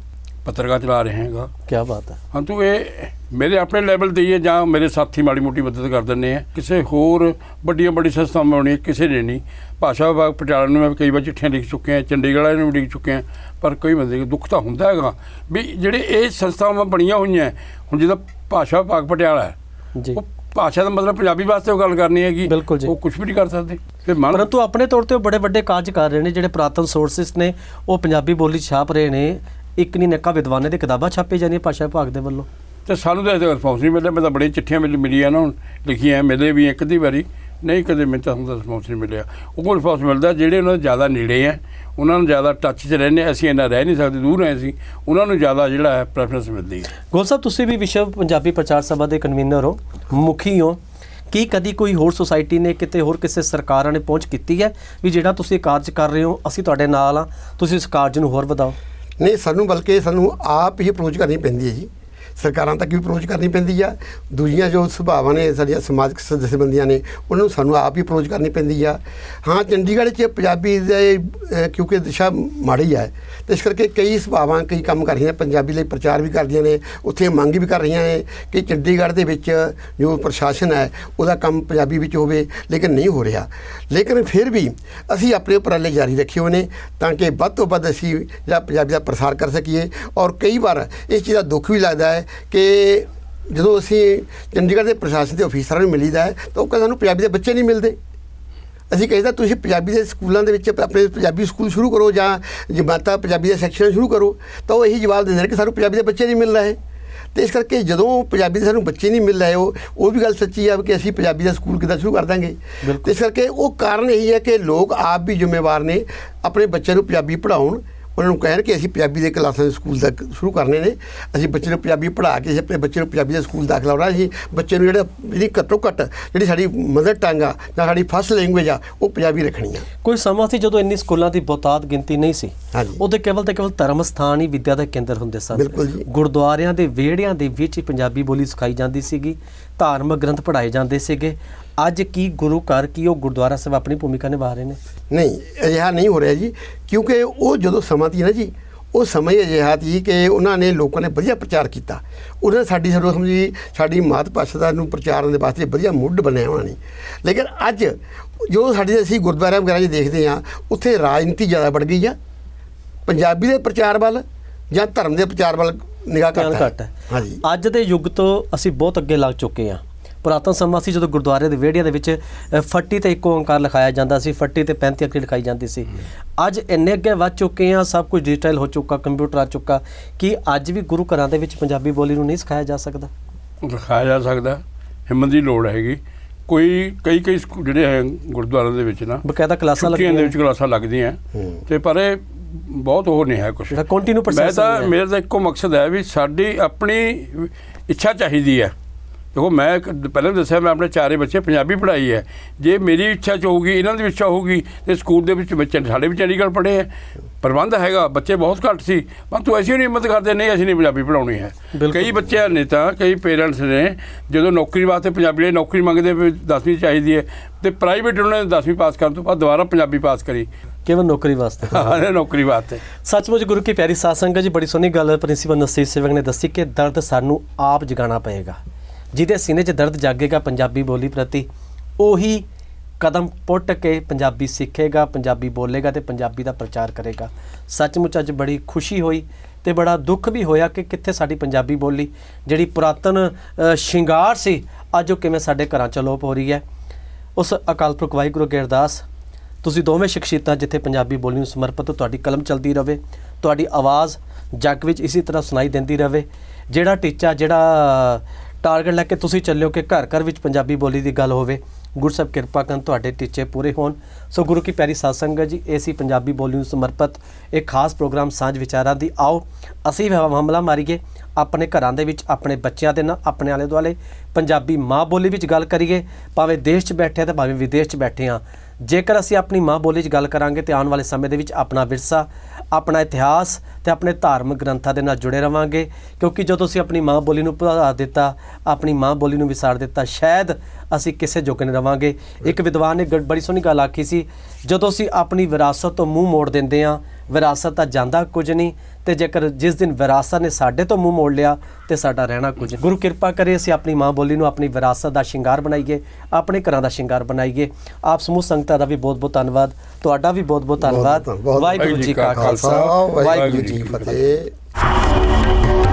[SPEAKER 2] ਪੱਤਰਕਾਰ ਚਲਾ ਰਹੇ ਹਾਂਗਾ।
[SPEAKER 1] ਕੀ ਬਾਤ ਹੈ।
[SPEAKER 2] ਹਾਂ ਤੂੰ ਇਹ ਮੇਰੇ ਆਪਣੇ ਲੈਵਲ ਤੇ ਹੀ ਹੈ ਜਾਂ ਮੇਰੇ ਸਾਥੀ ਮਾੜੀ ਮੋਟੀ ਮਦਦ ਕਰ ਦਿੰਦੇ ਆ। ਕਿਸੇ ਹੋਰ ਵੱਡੀਆਂ ਵੱਡੀ ਸੰਸਥਾਵਾਂ ਬਣੀਆਂ ਕਿਸੇ ਨੇ ਨਹੀਂ। ਭਾਸ਼ਾ ਵਿਭਾਗ ਪਟਿਆਲਾ ਨੂੰ ਮੈਂ ਕਈ ਵਾਰ ਚਿੱਠੀਆਂ ਲਿਖ ਚੁੱਕੇ ਹਾਂ ਚੰਡੀਗੜ੍ਹ ਵਾਲੇ ਨੂੰ ਵੀ ਲਿਖ ਚੁੱਕੇ ਹਾਂ ਪਰ ਕੋਈ ਬੰਦੇ ਦੁੱਖ ਤਾਂ ਹੁੰਦਾ ਹੈਗਾ। ਵੀ ਜਿਹੜੇ ਇਹ ਸੰਸਥਾਵਾਂ ਬਣੀਆਂ ਹੋਈਆਂ ਹੁਣ ਜਿਹਦਾ ਭਾਸ਼ਾ ਵਿਭਾਗ ਪਟਿਆਲਾ ਹੈ
[SPEAKER 1] ਜੀ।
[SPEAKER 2] ਉਹ ਭਾਸ਼ਾ ਦਾ ਮਤਲਬ ਪੰਜਾਬੀ ਵਾਸਤੇ ਉਹ ਗੱਲ ਕਰਨੀ ਹੈਗੀ। ਉਹ ਕੁਝ ਵੀ ਨਹੀਂ ਕਰ ਸਕਦੇ। ਤੇ ਮਨ
[SPEAKER 1] ਪਰੰਤੂ ਆਪਣੇ ਤੌਰ ਤੇ ਉਹ ਬੜੇ ਵੱਡੇ ਕਾਰਜ ਕਰ ਰਹੇ ਨੇ ਜਿਹੜੇ ਪੁਰਾਤਨ ਸੋਰਸਸ ਨੇ ਉਹ ਪੰਜਾਬੀ ਬੋਲੀ ਛਾਪ ਰਹੇ ਨੇ। ਇੱਕ ਨਹੀਂ ਨੱਕਾ ਵਿਦਵਾਨਾਂ ਦੀ ਕਿਤਾਬਾਂ ਛਾਪੀ ਜਾਂਦੀਆਂ ਭਾਸ਼ਾ ਵਿਭਾਗ ਦੇ ਵੱਲੋਂ।
[SPEAKER 2] ਤੇ ਸਾਨੂੰ ਤਾਂ ਇਹਦਾ ਰਿਸਪੌਂਸ ਨਹੀਂ ਮਿਲਿਆ। ਮੈਂ ਤਾਂ ਬੜੀਆਂ ਚਿੱਠੀਆਂ ਮਿਲ ਮਿਲੀਆਂ ਨਾ ਲਿਖੀਆਂ ਮਿਲੇ ਵੀ ਇੱਕ ਅੱਧੀ ਵਾਰੀ। ਨਹੀਂ ਕਦੇ ਮੈਨੂੰ ਤਾਂ ਹੁੰਦਾ ਰਿਸਪੌਂਸ ਨਹੀਂ ਮਿਲਿਆ। ਉਹ ਰਿਸਪੌਂਸ ਮਿਲਦਾ ਜਿਹੜੇ ਉਹਨਾਂ ਦੇ ਜ਼ਿਆਦਾ ਨੇੜੇ ਆ ਉਹਨਾਂ ਨੂੰ ਜ਼ਿਆਦਾ ਟੱਚ 'ਚ ਰਹਿੰਦੇ ਅਸੀਂ ਇੰਨਾ ਰਹਿ ਨਹੀਂ ਸਕਦੇ ਦੂਰ ਰਹੇ ਸੀ। ਉਹਨਾਂ ਨੂੰ ਜ਼ਿਆਦਾ ਜਿਹੜਾ ਹੈ ਪ੍ਰੈਫਰੈਂਸ ਮਿਲਦੀ ਹੈ
[SPEAKER 1] ਗੋਲ ਸਾਹਿਬ ਤੁਸੀਂ ਵੀ ਵਿਸ਼ਵ ਪੰਜਾਬੀ ਪ੍ਰਚਾਰ ਸਭਾ ਦੇ ਕਨਵੀਨਰ ਹੋ ਮੁਖੀ ਹੋ। ਕੀ ਕਦੀ ਕੋਈ ਹੋਰ ਸੁਸਾਇਟੀ ਨੇ ਕਿਤੇ ਹੋਰ ਕਿਸੇ ਸਰਕਾਰਾਂ ਨੇ ਪਹੁੰਚ ਕੀਤੀ ਹੈ ਵੀ ਜਿਹੜਾ ਤੁਸੀਂ ਕਾਰਜ ਕਰ ਰਹੇ ਹੋ ਅਸੀਂ ਤੁਹਾਡੇ ਨਾਲ ਆ ਤੁਸੀਂ ਇਸ ਕਾਰਜ ਨੂੰ ਹੋਰ ਵਧਾਓ?
[SPEAKER 3] ਨਹੀਂ, ਸਾਨੂੰ ਬਲਕਿ ਸਾਨੂੰ ਆਪ ਹੀ ਅਪਰੋਚ ਕਰਨੀ ਪੈਂਦੀ ਹੈ ਜੀ। ਸਰਕਾਰਾਂ ਤੱਕ ਵੀ ਅਪਰੋਚ ਕਰਨੀ ਪੈਂਦੀ ਆ। ਦੂਜੀਆਂ ਜੋ ਸੁਭਾਵਾਂ ਨੇ, ਸਾਡੀਆਂ ਸਮਾਜਿਕ ਜਥੇਬੰਦੀਆਂ ਨੇ, ਉਹਨਾਂ ਨੂੰ ਸਾਨੂੰ ਆਪ ਹੀ ਅਪਰੋਚ ਕਰਨੀ ਪੈਂਦੀ ਆ। ਹਾਂ, ਚੰਡੀਗੜ੍ਹ 'ਚ ਪੰਜਾਬੀ ਦੇ ਕਿਉਂਕਿ ਦਿਸ਼ਾ ਮਾੜੀ ਹੈ ਤੇ ਇਸ ਕਰਕੇ ਕਈ ਸੁਭਾਵਾਂ, ਕਈ ਕੰਮ ਕਰ ਰਹੀਆਂ ਪੰਜਾਬੀ ਲਈ ਪ੍ਰਚਾਰ ਵੀ ਕਰਦੀਆਂ ਨੇ, ਉੱਥੇ ਮੰਗ ਵੀ ਕਰ ਰਹੀਆਂ ਨੇ ਕਿ ਚੰਡੀਗੜ੍ਹ ਦੇ ਵਿੱਚ ਜੋ ਪ੍ਰਸ਼ਾਸਨ ਹੈ, ਉਹਦਾ ਕੰਮ ਪੰਜਾਬੀ ਵਿੱਚ ਹੋਵੇ, ਲੇਕਿਨ ਨਹੀਂ ਹੋ ਰਿਹਾ। ਲੇਕਿਨ ਫਿਰ ਵੀ ਅਸੀਂ ਆਪਣੇ ਉਪਰਾਲੇ ਜਾਰੀ ਰੱਖੇ ਹੋਏ ਨੇ ਤਾਂ ਕਿ ਵੱਧ ਤੋਂ ਵੱਧ ਅਸੀਂ ਜਿਹੜਾ ਪੰਜਾਬੀ ਦਾ ਪ੍ਰਸਾਰ ਕਰ ਸਕੀਏ ਔਰ ਕਈ ਵਾਰ ਇਸ ਚੀਜ਼ ਦਾ ਦੁੱਖ ਵੀ ਲੱਗਦਾ ਹੈ ਕਿ ਜਦੋਂ ਅਸੀਂ ਚੰਡੀਗੜ੍ਹ ਦੇ ਪ੍ਰਸ਼ਾਸਨ ਦੇ ਅਫੀਸਰਾਂ ਨੂੰ ਮਿਲੀਦਾ ਹੈ, ਤਾਂ ਉਹ ਕਹਿੰਦੇ ਸਾਨੂੰ ਪੰਜਾਬੀ ਦੇ ਬੱਚੇ ਨਹੀਂ ਮਿਲਦੇ। ਅਸੀਂ ਕਹਿੰਦਾ ਤੁਸੀਂ ਪੰਜਾਬੀ ਦੇ ਸਕੂਲਾਂ ਦੇ ਵਿੱਚ ਆਪਣੇ ਪੰਜਾਬੀ ਸਕੂਲ ਸ਼ੁਰੂ ਕਰੋ ਜਾਂ ਜਮਾਤਾ ਪੰਜਾਬੀ ਦਾ ਸੈਕਸ਼ਨ ਸ਼ੁਰੂ ਕਰੋ ਤਾਂ ਉਹ ਇਹੀ ਜਵਾਬ ਦਿੰਦੇ ਨੇ ਕਿ ਸਾਨੂੰ ਪੰਜਾਬੀ ਦੇ ਬੱਚੇ ਨਹੀਂ ਮਿਲ ਰਹੇ ਤੇ ਇਸ ਕਰਕੇ ਜਦੋਂ ਪੰਜਾਬੀ ਦੇ ਸਾਨੂੰ ਬੱਚੇ ਨਹੀਂ ਮਿਲ ਰਹੇ ਉਹ ਉਹ ਵੀ ਗੱਲ ਸੱਚੀ ਆ ਕਿ ਅਸੀਂ ਪੰਜਾਬੀ ਦਾ ਸਕੂਲ ਕਿੱਦਾਂ ਸ਼ੁਰੂ ਕਰ ਦਾਂਗੇ। ਤੇ ਇਸ ਕਰਕੇ ਉਹ ਕਾਰਨ ਇਹੀ ਹੈ ਕਿ ਲੋਕ ਆਪ ਵੀ ਜ਼ਿੰਮੇਵਾਰ ਨੇ ਆਪਣੇ ਬੱਚਿਆਂ ਨੂੰ ਪੰਜਾਬੀ ਪੜ੍ਹਾਉਣ ਉਹਨਾਂ ਨੂੰ ਕਹਿਣ ਕਿ ਅਸੀਂ ਪੰਜਾਬੀ ਦੇ ਕਲਾਸਾਂ ਦੇ ਸਕੂਲ ਤੱਕ ਸ਼ੁਰੂ ਕਰਨੇ ਨੇ। ਅਸੀਂ ਬੱਚੇ ਨੂੰ ਪੰਜਾਬੀ ਪੜ੍ਹਾ ਕੇ ਅਸੀਂ ਆਪਣੇ ਬੱਚੇ ਨੂੰ ਪੰਜਾਬੀ ਦੇ ਸਕੂਲ ਦਾਖਲਾ ਹੋਣਾ ਅਸੀਂ ਬੱਚੇ ਨੂੰ ਜਿਹੜਾ ਜਿਹੜੀ ਘੱਟੋ ਘੱਟ ਜਿਹੜੀ ਸਾਡੀ ਮਦਰ ਟੰਗ ਆ ਜਾਂ ਸਾਡੀ ਫਸਟ ਲੈਂਗੁਏਜ ਆ ਉਹ ਪੰਜਾਬੀ ਰੱਖਣੀ ਆ।
[SPEAKER 1] ਕੋਈ ਸਮਾਂ ਸੀ ਜਦੋਂ ਇੰਨੀ ਸਕੂਲਾਂ ਦੀ ਬਹੁਤਾਤ ਗਿਣਤੀ ਨਹੀਂ ਸੀ। ਉਹਦੇ ਕੇਵਲ ਤੇ ਕੇਵਲ ਧਰਮ ਸਥਾਨ ਹੀ ਵਿਦਿਆ ਦਾ ਕੇਂਦਰ ਹੁੰਦੇ ਸਨ। ਗੁਰਦੁਆਰਿਆਂ ਦੇ ਵਿਹੜਿਆਂ ਦੇ ਵਿੱਚ ਹੀ ਪੰਜਾਬੀ ਬੋਲੀ ਸਿਖਾਈ ਜਾਂਦੀ ਸੀਗੀ। ਧਾਰਮਿਕ ਗ੍ਰੰਥ ਪੜ੍ਹਾਏ ਜਾਂਦੇ ਸੀਗੇ। ਅੱਜ ਕੀ ਗੁਰੂ ਘਰ ਕੀ ਉਹ ਗੁਰਦੁਆਰਾ ਸਾਹਿਬ ਆਪਣੀ ਭੂਮਿਕਾ ਨਿਭਾ ਰਹੇ ਨੇ?
[SPEAKER 3] ਨਹੀਂ ਅਜਿਹਾ ਨਹੀਂ ਹੋ ਰਿਹਾ ਜੀ ਕਿਉਂਕਿ ਉਹ ਜਦੋਂ ਸਮਾਂ ਸੀ ਨਾ ਜੀ ਉਹ ਸਮਾਂ ਹੀ ਅਜਿਹਾ ਸੀ ਕਿ ਉਹਨਾਂ ਨੇ ਲੋਕਾਂ ਨੇ ਵਧੀਆ ਪ੍ਰਚਾਰ ਕੀਤਾ। ਉਹਨਾਂ ਨੇ ਸਾਡੀ ਸਰਵ ਸਮਝੀ ਸਾਡੀ ਮਾਤ ਭਾਸ਼ਾ ਦਾ ਨੂੰ ਪ੍ਰਚਾਰਨ ਦੇ ਵਾਸਤੇ ਵਧੀਆ ਮੁੱਢ ਬਣਾਇਆ ਉਹਨਾਂ ਨੇ ਲੇਕਿਨ ਅੱਜ ਜੋ ਸਾਡੇ ਅਸੀਂ ਗੁਰਦੁਆਰਾ ਵਗੈਰਾ 'ਚ ਦੇਖਦੇ ਆ ਉੱਥੇ ਰਾਜਨੀਤੀ ਜ਼ਿਆਦਾ ਵੱਧ ਗਈ ਆ। ਪੰਜਾਬੀ ਦੇ ਪ੍ਰਚਾਰ ਵੱਲ ਜਾਂ ਧਰਮ ਦੇ ਪ੍ਰਚਾਰ ਵੱਲ ਨਿਗਾਹ ਘੱਟ ਹੈ। ਹਾਂਜੀ।
[SPEAKER 1] ਅੱਜ ਦੇ ਯੁੱਗ ਤੋਂ ਅਸੀਂ ਬਹੁਤ ਅੱਗੇ ਲੱਗ ਚੁੱਕੇ ਹਾਂ। ਪੁਰਾਤਨ ਸਮਾਂ ਸੀ ਜਦੋਂ ਗੁਰਦੁਆਰੇ ਦੇ ਵਿਹੜਿਆਂ ਦੇ ਵਿੱਚ ਫੱਟੀ ਤੇ ਇੱਕ ਓੰਕਾਰ ਲਿਖਾਇਆ ਜਾਂਦਾ ਸੀ ਫੱਟੀ ਤੇ 35 ਅੱਖਰੀ ਲਿਖਾਈ ਜਾਂਦੀ ਸੀ। ਅੱਜ ਇੰਨੇ ਅੱਗੇ ਵੱਧ ਚੁੱਕੇ ਹਾਂ ਸਭ ਕੁਝ ਡਿਜੀਟਲ ਹੋ ਚੁੱਕਾ ਕੰਪਿਊਟਰ ਆ ਚੁੱਕਾ ਕਿ ਅੱਜ ਵੀ ਗੁਰੂ ਘਰਾਂ ਦੇ ਵਿੱਚ ਪੰਜਾਬੀ ਬੋਲੀ ਨੂੰ ਨਹੀਂ ਸਿਖਾਇਆ ਜਾ ਸਕਦਾ?
[SPEAKER 2] ਰਖਾਇਆ ਜਾ ਸਕਦਾ ਹਿੰਮਤ ਦੀ ਲੋੜ ਹੈਗੀ। ਕੋਈ ਕਈ ਕਈ ਸਕੂ- ਜਿਹੜੇ ਹੈ ਗੁਰਦੁਆਰਿਆਂ ਦੇ ਵਿੱਚ ਨਾ
[SPEAKER 1] ਬਕਾਇਦਾ ਕਲਾਸਾਂ
[SPEAKER 2] ਛੁੱਟੀਆਂ ਦੇ
[SPEAKER 1] ਲੱਗਦੀਆਂ
[SPEAKER 2] ਵਿੱਚ ਕਲਾਸਾਂ ਲੱਗਦੀਆਂ। ਤੇ ਪਰ ਇਹ ਬਹੁਤ ਉਹ ਨਹੀਂ ਹੈ ਕੁਝ ਮੈਂ ਤਾਂ। ਮੇਰਾ ਤਾਂ ਇੱਕੋ ਮਕਸਦ ਹੈ ਵੀ ਸਾਡੀ ਆਪਣੀ ਇੱਛਾ ਚਾਹੀਦੀ ਹੈ। ਦੇਖੋ ਮੈਂ ਪਹਿਲਾਂ ਵੀ ਦੱਸਿਆ ਮੈਂ ਆਪਣੇ ਚਾਰੇ ਬੱਚੇ ਪੰਜਾਬੀ ਪੜ੍ਹਾਈ ਹੈ। ਜੇ ਮੇਰੀ ਇੱਛਾ ਚ ਹੋਊਗੀ ਇਹਨਾਂ ਦੀ ਇੱਛਾ ਹੋਊਗੀ ਤੇ ਸਕੂਲ ਦੇ ਵਿੱਚ ਬੱਚੇ ਸਾਡੇ ਵੀ ਚੰਡੀਗੜ੍ਹ ਪੜ੍ਹੇ ਹੈ। ਪ੍ਰਬੰਧ ਹੈਗਾ ਬੱਚੇ ਬਹੁਤ ਘੱਟ ਸੀ। ਪਰ ਤੂੰ ਐਸੀ ਨਹੀਂ ਹਿੰਮਤ ਕਰਦੇ ਨਹੀਂ ਅਸੀਂ ਨਹੀਂ ਪੰਜਾਬੀ ਪੜ੍ਹਾਉਣੀ ਹੈ। ਕਈ ਬੱਚਿਆਂ ਨੇ ਤਾਂ ਕਈ ਪੇਰੈਂਟਸ ਨੇ ਜਦੋਂ ਨੌਕਰੀ ਵਾਸਤੇ ਪੰਜਾਬੀ ਲਈ ਨੌਕਰੀ ਮੰਗਦੇ ਵੀ 10ਵੀਂ ਚਾਹੀਦੀ ਹੈ ਤੇ ਪ੍ਰਾਈਵੇਟ ਉਹਨਾਂ ਨੇ 10ਵੀਂ ਪਾਸ ਕਰਨ ਤੋਂ ਬਾਅਦ ਦੁਬਾਰਾ ਪੰਜਾਬੀ ਪਾਸ ਕਰੀ।
[SPEAKER 1] ਕੇਵਲ ਨੌਕਰੀ ਵਾਸਤੇ?
[SPEAKER 2] ਹਾਂ ਨੌਕਰੀ ਵਾਸਤੇ।
[SPEAKER 1] ਸੱਚਮੁੱਚ ਗੁਰੂ ਕੀ ਪਿਆਰੀ ਸਾਧ ਸੰਗਤ ਜੀ ਬੜੀ ਸੋਹਣੀ ਗੱਲ ਪ੍ਰਿੰਸੀਪਲ ਨਸੀਬ ਸੇਵਕ ਨੇ ਦੱਸੀ ਕਿ ਦਰਦ ਸਾਨੂੰ ਆਪ ਜਗਾਉਣਾ ਪਏਗਾ। ਜਿਹਦੇ ਸੀਨੇ 'ਚ ਦਰਦ ਜਾਗੇਗਾ ਪੰਜਾਬੀ ਬੋਲੀ ਪ੍ਰਤੀ, ਉਹੀ ਕਦਮ ਪੁੱਟ ਕੇ ਪੰਜਾਬੀ ਸਿੱਖੇਗਾ, ਪੰਜਾਬੀ ਬੋਲੇਗਾ ਤੇ ਪੰਜਾਬੀ ਦਾ ਪ੍ਰਚਾਰ ਕਰੇਗਾ। ਸੱਚਮੁੱਚ ਅੱਜ ਬੜੀ ਖੁਸ਼ੀ ਹੋਈ ਤੇ ਬੜਾ ਦੁੱਖ ਵੀ ਹੋਇਆ ਕਿ ਕਿੱਥੇ ਸਾਡੀ ਪੰਜਾਬੀ ਬੋਲੀ, ਜਿਹੜੀ ਪੁਰਾਤਨ ਸ਼ਿੰਗਾਰ ਸੀ, ਅੱਜ ਉਹ ਕਿਵੇਂ ਸਾਡੇ ਘਰਾਂ 'ਚ ਲੋਪ ਹੋ ਰਹੀ ਹੈ। ਉਸ ਅਕਾਲ ਪੁਰਖ ਵਾਹਿਗੁਰੂ ਅੱਗੇ ਅਰਦਾਸ ਤੁਸੀਂ ਦੋਵੇਂ ਸ਼ਖਸੀਅਤਾਂ ਜਿੱਥੇ ਪੰਜਾਬੀ ਬੋਲੀ ਨੂੰ ਸਮਰਪਿਤ ਹੋ, ਤੁਹਾਡੀ ਕਲਮ ਚਲਦੀ ਰਵੇ, ਤੁਹਾਡੀ ਆਵਾਜ਼ ਜੱਗ ਵਿੱਚ ਇਸੇ ਤਰ੍ਹਾਂ ਸੁਣਾਈ ਦਿੰਦੀ ਰਵੇ, ਜਿਹੜਾ ਟੀਚਾ, ਜਿਹੜਾ ਟਾਰਗੇਟ ਲੈ ਕੇ ਤੁਸੀਂ ਚੱਲਿਓ ਕਿ ਘਰ ਘਰ ਵਿੱਚ ਪੰਜਾਬੀ ਬੋਲੀ ਦੀ ਗੱਲ ਹੋਵੇ। ਗੁਰੂ ਸਾਹਿਬ ਕਿਰਪਾ ਕਰਨ ਤੁਹਾਡੇ ਟੀਚੇ ਪੂਰੇ ਹੋਣ। ਸੋ ਗੁਰੂ ਕੀ ਪਿਆਰੀ ਸਾਧ ਸੰਗਤ ਜੀ ਏਸੀ ਪੰਜਾਬੀ ਬੋਲੀ ਨੂੰ ਸਮਰਪਿਤ ਇੱਕ ਖਾਸ ਪ੍ਰੋਗਰਾਮ ਸਾਂਝ ਵਿਚਾਰਾਂ ਦੀ। ਆਓ, ਅਸੀਂ ਹਮਲਾ ਮਾਰੀਏ। ਆਪਣੇ ਘਰਾਂ ਦੇ ਵਿੱਚ, ਆਪਣੇ ਬੱਚਿਆਂ ਦੇ ਨਾਲ, ਆਪਣੇ ਆਲੇ ਦੁਆਲੇ ਪੰਜਾਬੀ ਮਾਂ ਬੋਲੀ ਵਿੱਚ ਗੱਲ ਕਰੀਏ। ਭਾਵੇਂ ਦੇਸ਼ 'ਚ ਬੈਠੇ ਆ ਤੇ ਭਾਵੇਂ ਵਿਦੇਸ਼ 'ਚ ਬੈਠੇ ਆ। ਜੇਕਰ ਅਸੀਂ ਆਪਣੀ ਮਾਂ ਬੋਲੀ 'ਚ ਗੱਲ ਕਰਾਂਗੇ, ਤੇ ਆਉਣ ਵਾਲੇ ਸਮੇਂ ਦੇ ਵਿੱਚ ਆਪਣਾ ਵਿਰਸਾ, ਆਪਣਾ ਇਤਿਹਾਸ ਤੇ ਆਪਣੇ ਧਾਰਮਿਕ ਗ੍ਰੰਥਾਂ ਦੇ ਨਾਲ ਜੁੜੇ ਰਵਾਂਗੇ। ਕਿਉਂਕਿ ਜਦੋਂ ਅਸੀਂ ਆਪਣੀ ਮਾਂ ਬੋਲੀ ਨੂੰ ਭੁਲਾ ਦਿੱਤਾ ਆਪਣੀ ਮਾਂ ਬੋਲੀ ਨੂੰ ਵਿਸਾਰ ਦਿੱਤਾ ਸ਼ਾਇਦ ਅਸੀਂ ਕਿਸੇ ਜੋਗੇ ਨਹੀਂ ਰਵਾਂਗੇ। ਇੱਕ ਵਿਦਵਾਨ ਨੇ ਬੜੀ ਸੋਹਣੀ ਗੱਲ ਆਖੀ ਸੀ ਜਦੋਂ ਅਸੀਂ ਆਪਣੀ ਵਿਰਾਸਤ ਤੋਂ ਮੂੰਹ ਮੋੜ ਦਿੰਦੇ ਆ ਵਿਰਾਸਤ ਤਾਂ ਜਾਂਦਾ ਕੁਝ ਨਹੀਂ ਤੇ ਜੇਕਰ ਜਿਸ ਦਿਨ ਵਿਰਾਸਤ ਨੇ ਸਾਡੇ ਤੋਂ ਮੂੰਹ ਮੋੜ ਲਿਆ ਤੇ ਸਾਡਾ ਰਹਿਣਾ ਕੁਝ ਨਹੀਂ। ਗੁਰੂ ਕਿਰਪਾ ਕਰੇ ਅਸੀਂ ਆਪਣੀ ਮਾਂ ਬੋਲੀ ਨੂੰ ਆਪਣੀ ਵਿਰਾਸਤ ਦਾ ਸ਼ਿੰਗਾਰ ਬਣਾਈਏ ਆਪਣੇ ਘਰਾਂ ਦਾ ਸ਼ਿੰਗਾਰ ਬਣਾਈਏ। ਆਪ ਸਮੂਹ ਸੰਗਤਾਂ ਦਾ ਵੀ ਬਹੁਤ ਬਹੁਤ ਧੰਨਵਾਦ ਤੁਹਾਡਾ ਵੀ ਬਹੁਤ ਬਹੁਤ ਧੰਨਵਾਦ। ਵਾਹਿਗੁਰੂ ਜੀ ਕਾ ਖਾਲਸਾ ਵਾਹਿਗੁਰੂ
[SPEAKER 3] ਜੀ
[SPEAKER 1] ਜੀ
[SPEAKER 3] ਕੀ
[SPEAKER 1] ਕੀ ਫਤਿਹ
[SPEAKER 3] ਫਤਿਹ